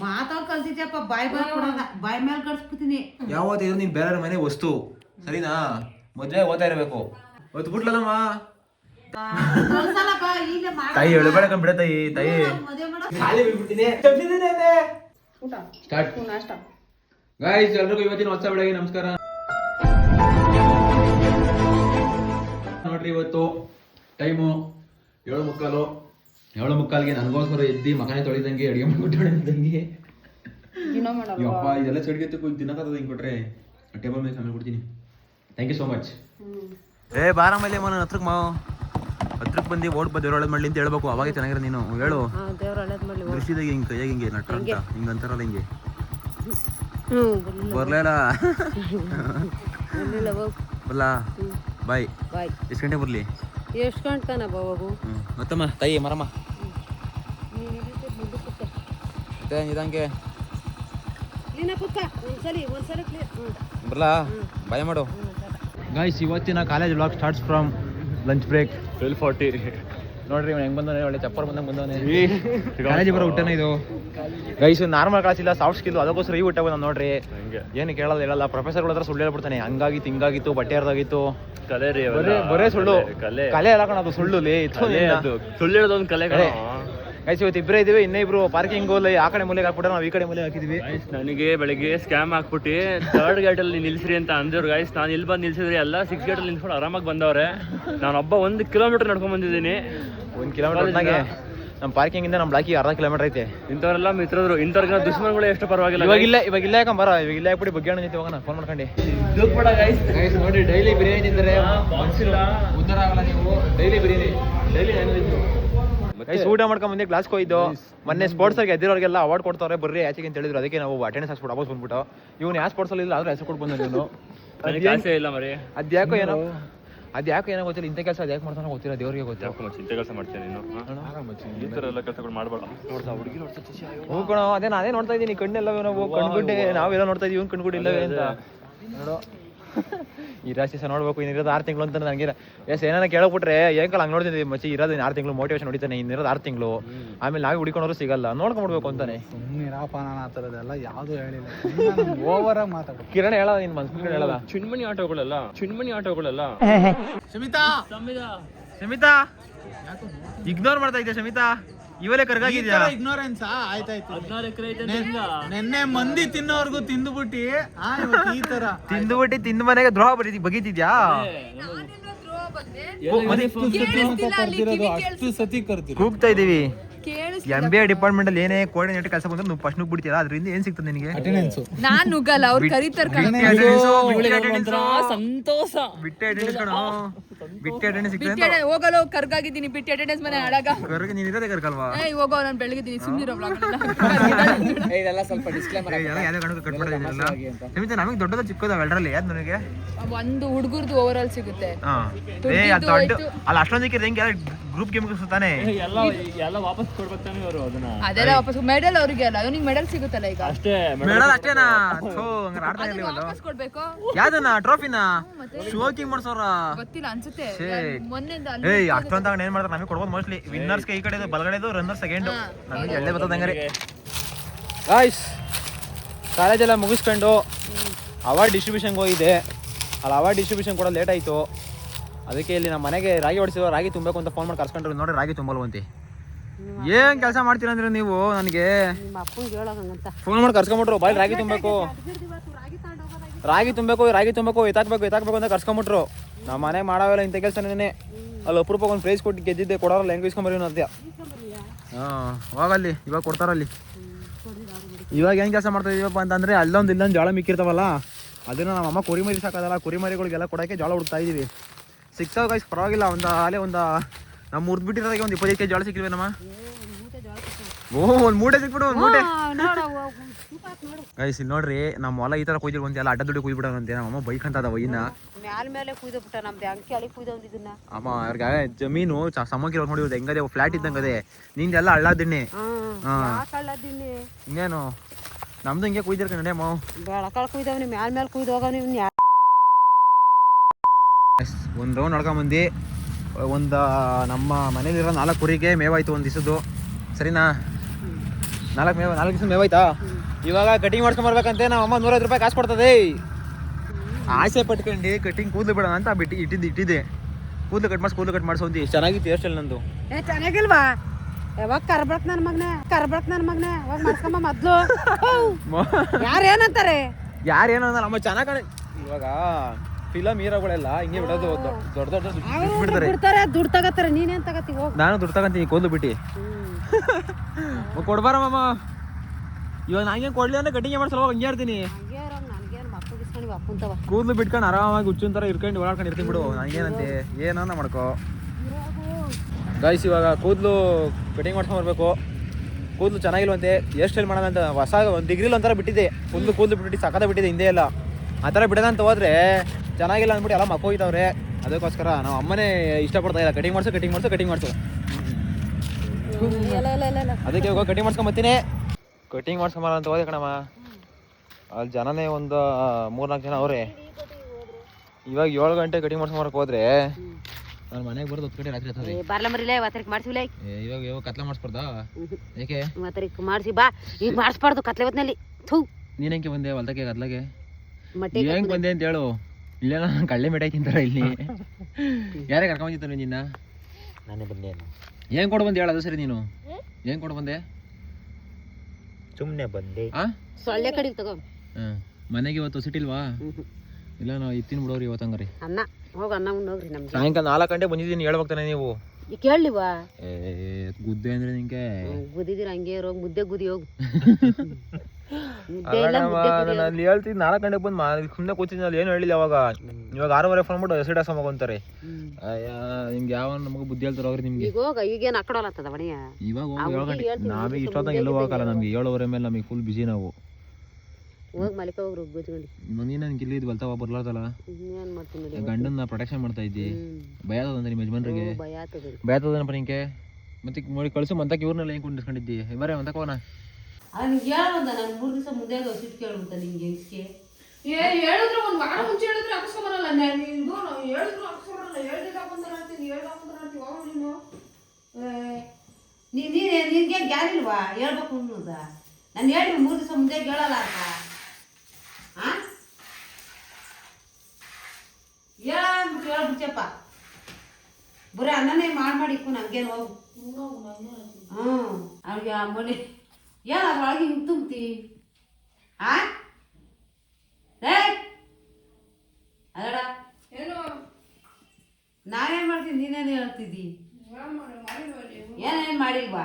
ಮಾತಾಡ್ ಕಲ್ತಿದ್ಯಪ್ಪ ಬಾಯ್ ಬಾಯ್ ಕೊಡಲ್ಲ. ಬಾಯ್ ಮೇಲೆ ಕಳ್ಸ್ಬಿಡ್ತೀನಿ. ಯಾವತ್ತಿದ್ರು ನೀನ್ ಬೇರೆ ಮನೆ ವಸ್ತು? ಸರಿನಾ? ಮದ್ವೆ ಓದ್ತಾ ಇರಬೇಕು. ಹೊತ್ತು ಬಿಟ್ಲಲ್ಲಮ್ಮ? ಕಳ್ಸಲ್ಲಪ್ಪ ತಾಯಿ ಹೇಳ್ಬೇಡ ಬಿಡ ತಾಯಿ ತಾಯಿ. ಮದುವೆ ಮಾಡೋ ಖಾಲಿ ಬಿಟ್ಬಿಡ್ತೀನಿ. ಊಟ. ಸ್ಟಾರ್ಟ್. ನಾಷ್ಟ. ಗಾಯ್ಸ್ ಎಲ್ರಿಗೂ ಇವತ್ತಿನ ಹೊಸ ಬೆಳಗ್ಗೆ ನಮಸ್ಕಾರ. ನೋಡ್ರಿ ಇವತ್ತು ಟೈಮು ಏಳು ಮುಕ್ಕಾಲು. ಏಳು ಮುಕ್ಕಾಲ್ಗೆ ನನಗೋಸ್ಕರ ಎದ್ದಿ ಮಕನೇ ತೊಳಿದಂಗೆ ಅಡುಗೆ ಮಾಡ್ಬಿಟ್ಟು ದಿನ ಮಾಡಲ್ವಾ? ಯಪ್ಪ ಇದೆಲ್ಲ ಚಡಿಗೆ ತಿನ್ನಕತ್ತದ ಹಿಂಗೆ ಕೊಟ್ರೆ ಟೇಬಲ್ ಮೇಲೆ ಸಮಯ ಕೊಡ್ತೀನಿ ಥ್ಯಾಂಕ್ ಯು ಸೋ ಮಚ್ ಏ ಬಾರ ಮೇಲೆ ಮನ ಹತ್ರಕ್ಕೆ ಮಾವು. ಹತ್ರಕ್ಕೆ ಬಂದು ಓಡ್ ದೇವ್ರ ಒಳ್ಳೇದು ಮಾಡಲಿ ಅಂತ ಹೇಳ್ಬೇಕು. ಅವಾಗೇ ಚೆನ್ನಾಗಿರ ನೀನು. ಹೇಳು. ಕೃಷಿದಾಗ ದೇವ್ರ ಒಳ್ಳೇದು ಮಾಡಲಿ ದೃಷ್ಟಿದಾಗ ಹಿಂಗೆ ಕೈಯಾಗ ಹಿಂಗೆ ನಟ್ರ ಅಂತ. ಹಿಂಗೆ. ಅಂತಾರಲ್ಲ ಹಿಂಗೆ. ಬರಲಿಲ್ಲ ಬಲ್ಲ ಬಾಯ್. ಬಾಯ್. ಎಷ್ಟು ಗಂಟೆ ಬರಲಿ? ಎಷ್ಟು ಗಂಟೆನ ಬಾಬು ಹ್ಞೂ ಮತ್ತಮ್ಮ ತಾಯಿ ಮರಮ್ಮ. ಮತ್ತೆ ಇದಂಗೆ ನೀನ ಕುತ್ತ ಒಂದ್ಸಲಿ ಒಂದ್ಸಲಿ ಕ್ಲಿಯರ್ ಬರಲಾ? ಭಯ ಮಾಡು. ಗಾಯ್ಸ್ ಇವತ್ತಿನ college blog starts from lunch break twelve forty ನೋಡ್ರಿ ಇವ್ನು ಹೆಂಗ್ ಬಂದವನೆ ಒಳ್ಳೆ ಚಪ್ಪರ್ ಬಂದಂಗೆ ಬಂದವನೆ. ಕಾಲೇಜ್ ಬರೋ ಊಟನ ಇದು? ಗೈಸ್ ನಾರ್ಮಲ್ ಕ್ಲಾಸ್ ಇಲ್ಲ ಸಾಫ್ಟ್ ಸ್ಕಿಲ್ ಅದಕ್ಕೋಸ್ಕರ ಈ ಊಟ ಬಂದ ನೋಡ್ರಿ. ಹಂಗೆ. ಏನು ಕೇಳಲ್ಲ ಹೇಳಲ್ಲ. ಪ್ರೊಫೆಸರ್ಗಳ ಹತ್ರ ಸುಳ್ಳು ಹೇಳ್ಬಿಡ್ತಾನೆ. ಹಂಗಾಗಿ ತಿಂಗಾಗಿತ್ತು ಬಟ್ಟೆ ಹರಿದಾಗಿತ್ತು ಕಲೆ ರೀ ಬರೇ ಬರೇ ಸುಳ್ಳು. ಕಲೆ. ಕಲೆ ಎಲ್ಲ ಕಣ ಅದು ಸುಳ್ಳು ಹೇಳೋದು ಸುಳ್ಳು ಹೇಳೋದೊಂದು ಕಲೆ ಕಲೆ. ಗೈಸ್ ಇವತ್ತು ಇಬ್ಬರೇ ಇದೀವಿ ಇನ್ನೇ ಇಬ್ರು ಪಾರ್ಕಿಂಗ್ ಆ ಕಡೆ ಮೂಲೆಗೆ ಹಾಕ್ಬಿಟ್ಟು ನಾವು ಈ ಕಡೆ ಮೂಲೆಗೆ ಹಾಕಿದ್ವಿ. ಗೈಸ್ ನನಗೆ ಬೆಳಿಗ್ಗೆ ಸ್ಕ್ಯಾಮ್ ಹಾಕ್ಬಿಟ್ಟು ಥರ್ಡ್ ಗೇಟ್ ಅಲ್ಲಿ ನಿಲ್ಸ್ರಿ ಅಂತ ಅಂದ್ರು. ಗೈಸ್ ನಾನು ಇಲ್ಲಿ ಬಂದು ನಿಲ್ಸಿದ್ರೆ ಎಲ್ಲ ಸಿಕ್ಸ್ ಗೇಟ್ ಅಲ್ಲಿ ನಿಲ್ಸ್ಕೊಂಡು ಆರಾಮಾಗಿ ಬಂದವ್ರೆ. ನಾನೊಬ್ಬ ಒಂದು ಕಿಲೋಮೀಟರ್ ನಡ್ಕೊಂಡ್ ಬಂದಿದ್ದೀನಿ. ಒಂದು ಕಿಲೋಮೀಟರ್ ನಮ್ಮ ಪಾರ್ಕಿಂಗ್ ಇಂದ ನಮ್ಮ ಬ್ಲಾಕಿಗೆ ಅರ್ಧ ಕಿಲೋಮೀಟರ್ ಐತೆ. ಇಂಥವರೆಲ್ಲ ಮಿತ್ರರು ಇಂಥವ್ರಿಗೆ ದುಶ್ಮನಗಳು ಎಷ್ಟು ಪರವಾಗಿಲ್ಲ ಇವಾಗ ಇಲ್ಲ ಇವಾಗ ಇಲ್ಲ ಯಾಕಂಬರ ಇವಾಗ ಇಲ್ಲ ಯಾಕೆ ಬಗ್ಗೆ ನಿಂತಿ ಹೋಗೋಣ ಫೋನ್ ಮಾಡ್ಕೊಂಡು. ಗೈಸ್ ಗೈಸ್ ನೋಡಿ ಡೈಲಿ ಬಿರಿಯಾನಿ ತಿಂದರೆ ಉದ್ದಾರ ಆಗಲ್ಲ ನೀವು. ಡೈಲಿ ಬಿರಿಯಾನಿ ಡೈಲಿ ಗೈಸ್ ಊಟ ಮಾಡ್ಕೊಂಡ್ ಬಂದೆ ಕ್ಲಾಸ್ ಹೋಯ್ದು ಮೊನ್ನೆ ಸ್ಪೋರ್ಟ್ಸ್ ಅಲ್ಲಿ ಗೆದ್ದಿರೋರಿಗೆಲ್ಲ ಅವಾರ್ಡ್ ಕೊಡ್ತಾರೆ ಬರ್ರಿ ಯಾಚಿಗೆ ಅಂತ ಹೇಳಿದ್ರು. ಅದಕ್ಕೆ ನಾವು ಅಟೆಂಡೆನ್ಸ್ ಹಾಕ್ಸ್ಬಿಟ್ಟು ವಾಪಸ್ ಬಂದ್ಬಿಟ್ಟು. ಇವ್ನು ಯಾವ ಸ್ಪೋರ್ಟ್ಸ್ ಅಲ್ಲಿ ಇಲ್ಲ ಆದ್ರೆ ಹೆಸರು ಕೊಟ್ಟು ಬಂದ ಇವನು ನನಗೆ ಆಸೆ ಇಲ್ಲ ಮರಿ. ಅದ್ಯಾಕೋ ಏನೋ ಅದ್ಯಾಕೋ ಏನೋ ಗೊತ್ತಿಲ್ಲ ಇಂಥ ಕೆಲಸ ಅದ್ಯಾಕೆ ಮಾಡ್ತಾನೋ ಗೊತ್ತಿಲ್ಲ ದೇವ್ರಿಗೆ ಗೊತ್ತಿಲ್ಲ. ಇಂಥ ಚಿಂತೆ ಕೆಲಸ ಮಾಡ್ತೇನೆ ನೀನು ಈ ಥರ ಎಲ್ಲ ಕೆಲಸಗಳು ಮಾಡಬೇಡ. ಹ್ಞೂ ಕಣೋ ಅದೇ ನಾನೇ ನೋಡ್ತಾ ಇದ್ದೀನಿ ಕಣ್ಣೆಲ್ಲ ನಾವು ಕಣ್ಗುಡ್ಡೆ ನಾವೆಲ್ಲ ನೋಡ್ತಾ ಇದೀವಿ ಇವ್ನು ಕಣ್ಗುಡ್ಡೆ ಇಲ್ಲವೇ ಅಂತ. ನೋಡು. ಈ ರಾಶಿ ಸಹ ನೋಡ್ಬೇಕು ಇನ್ನಿರೋದು ಆರು ತಿಂಗಳು ಅಂತ ನನಗೆ ಎಸ್ ಏನಾರ ಕೇಳ್ಬಿಟ್ರೆ ಏಕಲ್ಲ ಹಂಗೆ ನೋಡ್ತಿದ್ವಿ ಮಚ್ಚಿ ಇರೋದು ಆರು ತಿಂಗಳು ಮೋಟಿವೇಶನ್ ಹೊಡಿತಾನೆ ಇನ್ನಿರೋದು ಆರು ತಿಂಗಳು. ಆಮೇಲೆ ನಾವೇ ಹುಡ್ಕೊಂಡ್ರು ಸಿಗಲ್ಲ ನೋಡ್ಕೊಂಡ್ಬಿಡ್ಬೇಕು ಅಂತಾನೆ. ಸುಮ್ಮನಿರಪ್ಪ ನಾನು ಆ ಥರದ್ದೆಲ್ಲ ಯಾವುದು ಹೇಳಿಲ್ಲ. ಓವರ್ ಆಗಿ ಮಾತಾಡ ಕಿರಣ ಹೇಳೋದು ನಿನ್ ಮನ್ಸು ಹೇಳಲ್ಲ. ಚಿಣ್ಮಣಿ ಆಟೋಗಳೆಲ್ಲ ಚಿಣ್ಮಣಿ ಆಟೋಗಳೆಲ್ಲ. ಶಮಿತಾ! ಶಮಿತಾ. ಇಗ್ನೋರ್ ಮಾಡ್ತಾ ಇದ್ದೆ ಶಮಿತಾ? ಇವಲೇ ಕರ್ಗಾಗಿದ್ಯಾ? ಇಗ್ನೋರೆನ್ಸ್ ಆಯ್ತಾಯ್ತು. ನೆನ್ನೆ ಮಂದಿ ತಿನ್ನೋರ್ಗು ತಿಂದ್ಬಿಟ್ಟಿ ಆ, ಇವತ್ತು ಈ ತರ ತಿಂದುಬಿಟ್ಟು ತಿಂದ ಮನೆಗೆ ದ್ರೋಹ ಬರೀತಿ ಬಗೀತಿದ್ಯಾ? ಕರ್ದಿರೋದು ಅಷ್ಟು ಸತಿ ಕರ್ದಿರೋ ಕೂಗ್ತಾ ಇದೀವಿ ಎಂ ಬಿ ಎ ಡಿಪಾರ್ಟ್ಮೆಂಟ್ ಅಲ್ಲಿ ಏನೇ ಕೋಆರ್ಡಿನೇಟರ್ ಕೆಲಸ ಬಂದ್ರೆ ನೀವು ಫಸ್ಟ್ ಬಿಡ್ತೀರಾ ಅದರಿಂದ ಏನ್ ಸಿಗ್ತದೆ ನಿನಗೆ? ಅಟೆಂಡೆನ್ಸ್ ನಾನ್ ನುಗ್ಗಲ್ಲ ಅವ್ರು ಕರೀತಾರ ಸಂತೋಷ. ಬಿಟ್ಟೆ ಅಟೆಂಡೆನ್ಸ್ ಕಣೋ. ಬಿಟ್ಟೆ ಅಟೆಂಡೆನ್ಸ್ ಸಿಗ್ತದೆ ಬಿಟ್ಟು ಹೋಗಲ್ಲ ಹೋಗ್ ಕರ್ಗಾಗಿದ್ದೀನಿ ಬಿಟ್ಟು ಅಟೆಂಡೆನ್ಸ್ ಮನೆ ಹಾಳಾಗ. ಕರ್ಗ ನೀನ್ ಇರೋದೇ ಕರ್ಕಲ್ವಾ ಏ ಹೋಗೋ ನಾನು ಬೆಳಗಿದ್ದೀನಿ ಸುಮ್ಮನಿರೋ ಇದೆಲ್ಲ ಸ್ವಲ್ಪ ಡಿಸ್ಕ್ಲೇಮರ್ ಏ, ಎಲ್ಲ ಕಟ್ ಕಟ್ಬಿಡೋದಿಲ್ಲ ಸಮಿತಿ ನಮಗೆ ದೊಡ್ಡದ ಚಿಕ್ಕದ ಎರಡರಲ್ಲಿ ಯಾವ್ದು ನನಗೆ? ಒಂದು ಹುಡುಗರ್ದು ಓವರ್ ಆಲ್ ಸಿಗುತ್ತೆ. ಹಾ. ಏ ಅದು ದೊಡ್ಡ ಅಲ್ಲ ಅಷ್ಟೊಂದಕ್ಕೆ ಹೆಂಗೆ? ಗ್ರೂಪ್ ಗೇಮ್ ತಾನೆ ಎಲ್ಲ ಎಲ್ಲ ವಾಪಸ್ ಕೊಡ್ಬೇಕು. ತಾನೇ ಇವರು ಅದನ್ನ ಅದೆಲ್ಲ ವಾಪಸ್ ಮೆಡಲ್ ಅವರಿಗೆ ಅಲ್ಲ ನಿಂಗೆ ಮೆಡಲ್ ಸಿಗುತ್ತಲ್ಲ ಈಗ? ಅಷ್ಟೇ ಮೆಡಲ್ ಅಷ್ಟೇನಾ? ಥೋ ಹಂಗಾರೆ ಆಡ್ತಾ ಅದನ್ನ ಇರ್ಲಿವಲ್ಲ ವಾಪಸ್ ಕೊಡ್ಬೇಕು? ಯಾವ್ದನ್ನ? ಟ್ರೋಫಿನ? ಶೋಕಿಂಗ್ ಮಾಡ್ಸೋರ? ಗೊತ್ತಿಲ್ಲ ಅನ್ಸುತ್ತೆ. ಛೇ. ಮೊನ್ನೆಯಿಂದ ಏಯ್ ಅಷ್ಟೊಂದ ಏನ್ ಮಾಡ್ತಾರೆ ನಮಗೆ ಕೊಡ್ಬೋದು ಮೋಸ್ಟ್ಲಿ ವಿನ್ನರ್ಸ್ ಈ ಕಡೆ ಬಲಗಡೆದು ರನ್ನರ್ ಸೆಕೆಂಡ್ ನಮಗೆ ಎಲ್ಲೇ ಬರ್ತದೆ ಹಂಗಾರೆ. ಗಾಯ್ಸ್ ಕಾಲೇಜೆಲ್ಲ ಮುಗಿಸ್ಕೊಂಡು ಅವಾರ್ಡ್ ಡಿಸ್ಟ್ರಿಬ್ಯೂಷನ್ಗೆ ಹೋಗಿದೆ. ಅಲ್ಲಿ ಅವಾರ್ಡ್ ಡಿಸ್ಟ್ರಿಬ್ಯೂಷನ್ ಕೂಡ ಲೇಟ್ ಆಯಿತು. ಅದಕ್ಕೆ ಇಲ್ಲಿ ನಮ್ಮ ಮನೆಗೆ ರಾಗಿ ಹೊಡಿಸಿರೋ ರಾಗಿ ತುಂಬಬೇಕು ಅಂತ ಫೋನ್ ಮಾಡಿ ಕರ್ಸ್ಕೊಂಡ್ರು ನೋಡಿ ರಾಗಿ ತುಂಬಲ್ವಂತೆ. ಏನ್ ಕೆಲಸ ಮಾಡ್ತೀರಂದ್ರೆ ನೀವು ನನಗೆ? ಫೋನ್ ಮಾಡಿ ಕರ್ಸ್ಕೊಂಬಿಟ್ರು ಬಾಯ್ ರಾಗಿ ತುಂಬಬೇಕು. ರಾಗಿ ತುಂಬಬೇಕು ರಾಗಿ ತುಂಬಬೇಕು ಎತ್ತಾಕ್ಬೇಕು ಎತ್ತಾಕ್ಬೇಕು ಅಂತ ಕರ್ಸ್ಕೊಂಬಿಟ್ರು ನಮ್ಮ ಮನೆ ಮಾಡಾವೆಲ್ಲ ಇಂಥ ಕೆಲಸನೇ ಅಲ್ಲಿ ಅಪ್ರೂಪ ಒಂದು ಪ್ರೈಸ್ ಕೊಟ್ಟು ಗೆದ್ದಿದ್ದೆ. ಕೊಡೋರಲ್ಲ ಹೆಂಗೆ ಇಸ್ಕೊಂಬರಿ ಅದ್ಯ. ಹಾಂ ಹೋಗಲ್ಲಿ. ಇವಾಗ ಕೊಡ್ತಾರಲ್ಲಿ. ಇವಾಗ ಏನು ಕೆಲಸ ಮಾಡ್ತಾ ಇದೀವಪ್ಪ ಅಂತಂದ್ರೆ ಅಲ್ಲೊಂದು ಇಲ್ಲೊಂದು ಜೋಳ ಮಿಕ್ಕಿರ್ತಾವಲ್ಲ ಅದನ್ನ ನಮ್ಮ ಅಮ್ಮ ಕುರಿಮರಿ ಸಾಕೋದಲ್ಲ ಕುರಿಮರಿಗಳಿಗೆಲ್ಲ ಕೊಡೋಕೆ ಜೋಳ ಹುಡುಕ್ತಾ ಇದೀವಿ. ಸಿಗ್ತಾವ ಗೈಸ್ ಪರವಾಗಿಲ್ಲ. ಒಂದು ಅಲ್ಲೇ ಒಂದು ನಮ್ಮ ಮುರ್ದು ಬಿಟ್ಟಿರೋದಾಗೆ ಒಂದು ಇಪ್ಪತ್ತೈದು ಕೆ ಜೋಳ ಸಿಕ್ಕಿವೆ ನಮ್ಮ? ಓ ಒಂದು ಮೂಟೆ ಸಿಕ್ಬಿಡು ಒಂದು ಮೂಟೆ. ಗೈಸ್ ಇಲ್ಲಿ ನೋಡ್ರಿ ನಮ್ಮ ಹೊಲ ಈ ತರ ಕುಯ್ದಿರ್ ಬಂತಿ ಎಲ್ಲ ಅಡ್ಡ ದುಡ್ಡು ಕುಯ್ಬಿಡೋದಂತೆ ನಮ್ಮ ಅಮ್ಮ ಬೈಕ್ ಅಂತ ಅದಾವ ಇನ್ನ ಮ್ಯಾಲ ಮೇಲೆ ಕುಯ್ದು ಬಿಟ್ಟ ನಮ್ದು. ಅಂಕಿ ಅಳಿ ಕುಯ್ದವ್ ಇದನ್ನ. ಅಮ್ಮ ಅವ್ರಿಗೆ ಜಮೀನು ಸಮಗಿರೋ ನೋಡಿ ಹೆಂಗದೆ ಫ್ಲಾಟ್ ಇದ್ದಂಗದೆ. ನಿಂದ ನಿಂದೆಲ್ಲ ಹಳ್ಳ ದಿಣ್ಣೆ. ಇನ್ನೇನು? ನಮ್ದು ಹಿಂಗೆ ಕುಯ್ದಿರ್ಕ ನಡೆ ಮಾವು. ಬೆಳಕಾಳ ಕುಯ್ದವ್ನಿ ಮ್ಯಾಲ ಮೇಲೆ ಕುಯ್ದು ಹೋಗವ್ ನೀವು ಒಂದು ರೌಂಡ್ ನಡ್ಕೊಂಬಂದು ಒಂದು ನಮ್ಮ ಮನೇಲಿರೋ ನಾಲ್ಕು ಕುರಿಗೆ ಮೇವಾಯ್ತು ಒಂದು ದಿವಸದ್ದು. ಸರಿನಾ? ನಾಲ್ಕು ಮೇವ ನಾಲ್ಕು ದಿವಸ ಮೇವಾಯ್ತಾ? ಇವಾಗ ಕಟಿಂಗ್ ಮಾಡ್ಸ್ಕೊಂಬರ್ಬೇಕಂತೆ ನಮ್ಮ ಅಮ್ಮ ನೂರೈವತ್ತು ರೂಪಾಯಿ ಕಾಸು ಕೊಡ್ತದೆ. ಆಸೆ ಪಟ್ಕೊಂಡು ಕಟಿಂಗ್ ಕೂದಲು ಬಿಡೋಣ ಅಂತ ಬಿಟ್ಟು ಇಟ್ಟಿದ್ದು ಇಟ್ಟಿದ್ದೆ. ಕೂದಲು ಕಟ್ ಮಾಡಿಸ್ ಕೂದಲು ಕಟ್ ಮಾಡಿಸೋ ಅಂತ ಚೆನ್ನಾಗಿತ್ತು ಎಷ್ಟು ಸ್ಟೈಲ್ ನಂದು. ಏ ಚೆನ್ನಾಗಿಲ್ವಾ? ಯಾವಾಗ ಕರ್ಬಳಕ್ ನನ್ನ ಮಗ್ನೆ? ಕರ್ಬಳಕ್ ನನ್ನ ಮಗ್ನೆ. ಅವಾಗ ಮಾಡ್ಕೊಂಬ ಮೊದ್ಲು? ಯಾರು ಏನಂತಾರೆ? ಯಾರು ಏನೋ ಅನ್ನಲ್ಲ ಅಮ್ಮ ಚೆನ್ನಾಗಿ ಕಾಣ ಇವಾಗ ಫಿಲಮ್ ಹೀರೋಗಳೆಲ್ಲ ಹಿಂಗೆ ಬಿಡೋದು ದೊಡ್ಡ ದೊಡ್ಡ ದುಡ್ಡು ಬಿಡ್ತಾರೆ. ಬಿಡ್ತಾರೆ ದುಡ್ಡು ತಗತ್ತಾರೆ ನೀನೇನ್ ತಗತಿ ಹೋಗ್. ನಾನು ದುಡ್ಡು ತಗೊಂತೀನಿ ಕೂದಲು ಬಿಟ್ಟು ಕೊಡ್ಬಾರ ಮಾಮ. ಇವಾಗ ನಾನು ನಂಗೆ ಕೊಡ್ಲಿ ಅಂದ್ರೆ ಕಟಿಂಗ್ ಮಾಡ್ಸಲ್ಲ ಹಂಗೆ ಇರ್ತೀನಿ. ಕೂದಲು ಬಿಟ್ಕೊಂಡು ಆರಾಮಾಗಿ ಹುಚ್ಚಿನ ಥರ ಇರ್ಕೊಂಡು ಓಡಾಡ್ಕೊಂಡು ಇರ್ತೀನಿ ಬಿಡು ನನಗೇನಂತೆ ಏನನ್ನ ಮಾಡ್ಕೋ. ಗಾಯ್ಸ್ ಇವಾಗ ಕೂದಲು ಕಟಿಂಗ್ ಮಾಡ್ಸ್ಕೊಂಬರ್ಬೇಕು ಕೂದಲು ಚೆನ್ನಾಗಿಲ್ವಂತೆ ಹೇರ್ ಸ್ಟೈಲ್ ಮಾಡೋಣ ಅಂತ ಹೊಸ ಒಂದು ಡಿಗ್ರಿಲಿ ಒಂಥರ ಬಿಟ್ಟಿದೆ. ಫುಲ್ಲು ಕೂದಲು ಬಿಟ್ಟು ಸಕದ ಬಿಟ್ಟಿದೆ ಹಿಂದೆ ಎಲ್ಲ. ಆ ಥರ ಬಿಡದ ಅಂತ ಹೋದ್ರೆ ಚೆನ್ನಾಗಿಲ್ಲ ಅಂದ್ಬಿಟ್ಟು ಎಲ್ಲ ಮಕ್ಕೋಯ್ತವ್ರೆ. ಅದಕ್ಕೋಸ್ಕರ ನಾವು ಅಮ್ಮನೇ ಇಷ್ಟಪಡ್ತಾ ಇಲ್ಲ. ಕಟಿಂಗ್ ಮಾಡಿಸು ಕಟಿಂಗ್ ಮಾಡಿಸು ಕಟಿಂಗ್ ಮಾಡಿಸು. ಅದಕ್ಕೆ ಹೋಗೋ ಕಟಿಂಗ್ ಮಾಡ್ಸ್ಕೊಂಬತ್ತೀನಿ ಕಟಿಂಗ್ ಮಾಡ್ಸ್ಕೊಂಬರ ಅಂತ ಹೋದೆ ಕಣಮ್ಮ. ಅಲ್ಲಿ ಜನನೇ ಒಂದು ಮೂರ್ನಾಲ್ಕು ಜನ ಅವರೇ. ಇವಾಗ ಏಳು ಗಂಟೆ ಕಟಿಂಗ್ ಮಾಡ್ಸ್ಕೊಂಬರಕ್ಕೆ ಹೋದ್ರೆ ನಾನು ಮನೆಗೆ ಬರೋದು ಹತ್ತು ರಾತ್ರಿ ಆಗ್ತದೆ ಬರ್ಲ ಮರಿಲೇ ಇವತ್ತರಿಗೆ ಮಾಡ್ಸಿಲ್ಲ ಇವಾಗ ಇವಾಗ ಕತ್ಲ ಮಾಡಿಸ್ಬಾರ್ದ? ಏಕೆ? ಇವತ್ತರಿಗೆ ಮಾಡಿಸಿ ಬಾ. ಈಗ ಮಾಡಿಸ್ಬಾರ್ದು ಕತ್ಲೆ ಹೊತ್ನಲ್ಲಿ. ಥೂ. ನೀನ್ ಹೆಂಗೆ ಬಂದೆ ಹೊಲ್ದಕ್ಕೆ ಗದ್ಲಗೆ ಮಟ್ಟೆ ಹೆಂಗ್ ಬಂದೆ. ಅಂತ ಹೇಳು. ಇಲ್ಲ ಕಳ್ಳೆ ಮಿಠಾಯಿ ತಿಂತಾರ ಇಲ್ಲಿ. ಯಾರೇ ಕರ್ಕೊಂಬಂದಿತ್ತು ನಿನ್ನ ನಾನೇ ಬಂದೆ ಏನ್ ಕೊಡು ಬಂದೆ ಹೇಳು ಅದು ಸರಿ ನೀನು. ಏನ್ ಕೊಡು ಬಂದೆ? ಸುಮ್ಮನೆ ಬಂದೆ. ಆ? ಸೊಳ್ಳೆ ಕಡಿಗೆ ತಗೋ. ಮನೆಗೆ ಇವತ್ತು ಸಿಟಿಲ್ವಾ ಇಲ್ಲ ನಾವು ಇತ್ತಿನ ಬಿಡೋರಿ ಇವತ್ತು ಹಂಗಾರಿ. ಅನ್ನ ಹೋಗಿ ಅನ್ನ ಉಣ್ಣೋಗ್ರಿ ನಮ್ಗೆ. ಸಾಯಂಕಾಲ ನಾಲ್ಕು ಗಂಟೆ ಬಂದಿದ್ದೀನಿ ಹೇಳ್ಬೇಕಾನೆ ನೀವು. ಕೇಳಲಿವಾ? ಏ ಗುದ್ದೆ ಅಂದ್ರೆ ನಿಂಗೆ. ಗುದ್ದಿದ್ದೀರ ಹಂಗೆ ರೋಗ ಮುದ್ದೆ ಗುದಿ ಹೋಗು. ಅಲ್ಲ ಹೇಳ್ತೀನಿ ನಾಲ್ಕು ಗಂಟೆಗೆ ಬಂದು ಸುಮ್ಮನೆ ಕೂತಿದ್ದೀನಿ ಅಲ್ಲಿ ಏನು ಹೇಳಿಲ್ಲ ಅವಾಗ. ಇವಾಗ ಆರೂವರೆ ಫೋನ್ ಬಿಟ್ಟು ಎಸಿಡ್ ಹಾಸೋ ಅಂತಾರೆ ನಿಮ್ಗೆ ಯಾವ ನಮಗೆ ಬುದ್ಧಿ ಹೇಳ್ತಾರ ಅವ್ರಿ ನಿಮ್ಗೆ. ಈಗೇನು ಅಕ್ಕಡೋಲತ್ತದ ಇವಾಗ ಹೋಗಿ ಏಳು ಗಂಟೆ ಹೇಳ್ತೀನಿ, ಇಷ್ಟೊತ್ತಾಗ ಎಲ್ಲೂ ಹೋಗಲ್ಲ ನಮ್ಗೆ. ಏಳುವರೆ ಮೇಲೆ ನಮಗೆ ಫುಲ್ ಬಿಸಿ ನಾವು. ಹೋಗಿ ಮಲಿಕ ನನಗೆ ಇಲ್ಲಿ ಬರ್ಲಾರ್ದಲ್ಲ? ಮಾಡ್ತೀನಿ ನೋಡಿ ಗಂಡನ್ನ ಪ್ರೊಟೆಕ್ಷನ್ ಮಾಡ್ತಾ ಇದ್ದಿ. ಭಯ ಆಗ್ತದ ನಿಮ್ಮ ಯಜಮಾನ್ರಿಗೆ? ಭಯ ಆಗ್ತದೆ ಭಯ ಆಗ್ತದನಪ್ಪ ನಿಂಗೆ? ಮತ್ತೆ ನೋಡಿ ಕಳಿಸು ಮಂತಕ್ಕೆ ಇವ್ರನ್ನೆಲ್ಲ ಹೆಂಗೆ ಕುಂಡಿಸ್ಕೊಂಡಿದ್ದಿ? ಬರೇ ಮಂತಕ್ಕೆ ಹೋಗೋಣ. ನಿಂಗೆ ಹೇಳುವಂತ ನಾನು ಮೂರು ದಿವಸ ಮುಂದೆ ಸಿಟ್ಟು ಕೇಳುವಂತ ನಿಂಗೆ ಇದಕ್ಕೆ ಏ ಹೇಳಿದ್ರು ಒಂದು ವಾರ ಮುಂಚೆ ಹೇಳಿದ್ರೆ ಹಾಕಿಸ್ಕೊಂಬರಲ್ಲ ನಿಂದು ಹೇಳಿದ್ರು ಹಾಕಿಸ್ಕೊಂಬರಲ್ಲ ಬರಲ್ಲ. ಹಾಕೊಂತಾರ ಅಂತೀನಿ ಹೇಳ್ದೆ ಹಾಕೊಂತಾರ ಅಂತೀವಿ ಹೋಗು ನೀನು. ನೀ ನೀನೇ ನಿನ್ಗೆ ಗ್ಯಾರಿಲ್ವಾ ಹೇಳ್ಬೇಕು ಅನ್ನೋದ. ನಾನು ಹೇಳಿ ಮೂರು ದಿವಸ ಮುಂದೆ ಕೇಳಲ್ಲ ಅಂತ. ಹಾಂ ಹೇಳ ಅಂದ್ಬಿಟ್ಟು ಹೇಳ್ಬಿಟ್ಟಪ್ಪ ಬರೀ ಅನ್ನನೇ ಮಾಡಿ ಮಾಡಿ ಇಕ್ಕು ನಮ್ಗೇನು ಹೋಗು. ಹ್ಞೂ ಅವ್ರಿಗೆ ಆ ಮನೆ ಏನು ಅದ್ರೊಳಗೆ ಹಿಂಗೆ ತುಂಬ್ತಿ ಆ ಏನು ನಾನೇನು ಮಾಡ್ತೀನಿ ನೀನೇನು ಹೇಳ್ತಿದ್ದಿ ಏನೇನು ಮಾಡಿಲ್ವಾ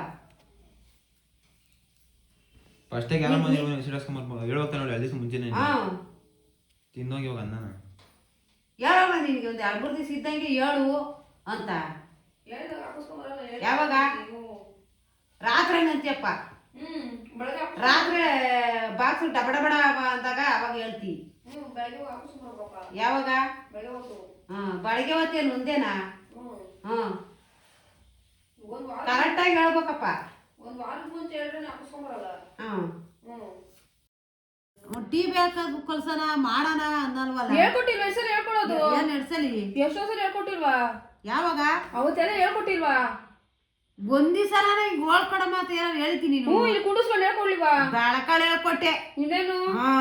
ಫಸ್ಟೇ ಎಲ್ಲ ಮನೆ ಸಿಡಿಸ್ಕೊಂಬರ್ಬೋದು ಹೇಳ್ಬೇಕಾ ನೋಡಿ ಅಲ್ಲಿ ಮುಂಚೆನೆ ಹಾಂ. ತಿನ್ನೋಗಿ ಇವಾಗ ಹೇಳಮ್ಮ ನಿನಗೆ ಒಂದು ಎರಡು ಮೂರು ದಿವಸ ಇದ್ದಂಗೆ ಹೇಳು ಅಂತ. ಯಾವಾಗ? ರಾತ್ರಿ ಅಂತ್ಯಪ್ಪ ರಾತ್ರಿ ಬಾಕ್ಸ್ ಡಬ ಡಬಡ ಅಂದಾಗ ಅವಾಗ ಹೇಳ್ತಿ. ಯಾವಾಗ? ಹಾಂ ಬಾಡಿಗೆ ಹೊತ್ತೇನು ಒಂದೇನಾ ಹ್ಮ್. ಹಾಂ. ಕರೆಕ್ಟಾಗಿ ಹೇಳ್ಬೇಕಪ್ಪ. ಟೀ ಬೇಕಾದ ಕಲ್ಸನ ಮಾಡೋಣ ಅನ್ನಲ್ವಲ್ಲ? ಹೇಳ್ಕೊಟ್ಟಿಲ್ವಾ? ಹೆಸರು ಹೇಳ್ಕೊಡೋದು ಏನ್ ನಡ್ಸಲಿ ಎಷ್ಟೋ ಸರಿ ಹೇಳ್ಕೊಟ್ಟಿಲ್ವಾ? ಯಾವಾಗ? ಅವತ್ತೆಲ್ಲ ಹೇಳ್ಕೊಟ್ಟಿಲ್ವಾ? ಒಂದಿ ಸಲ ಹಿಂಗ್ ಓಳ್ಕೊಡ ಮಾತು ಏನೋ ಹೇಳ್ತೀನಿ ನೀನು? ಹ್ಞೂ ಇಲ್ಲಿ ಕುಡಿಸ್ಕೊಂಡು ಹೇಳ್ಕೊಡ್ಲಿವಾ ಬೆಳಕಾಳ ಹೇಳ್ಕೊಟ್ಟೆ. ಇನ್ನೇನು? ಹಾ.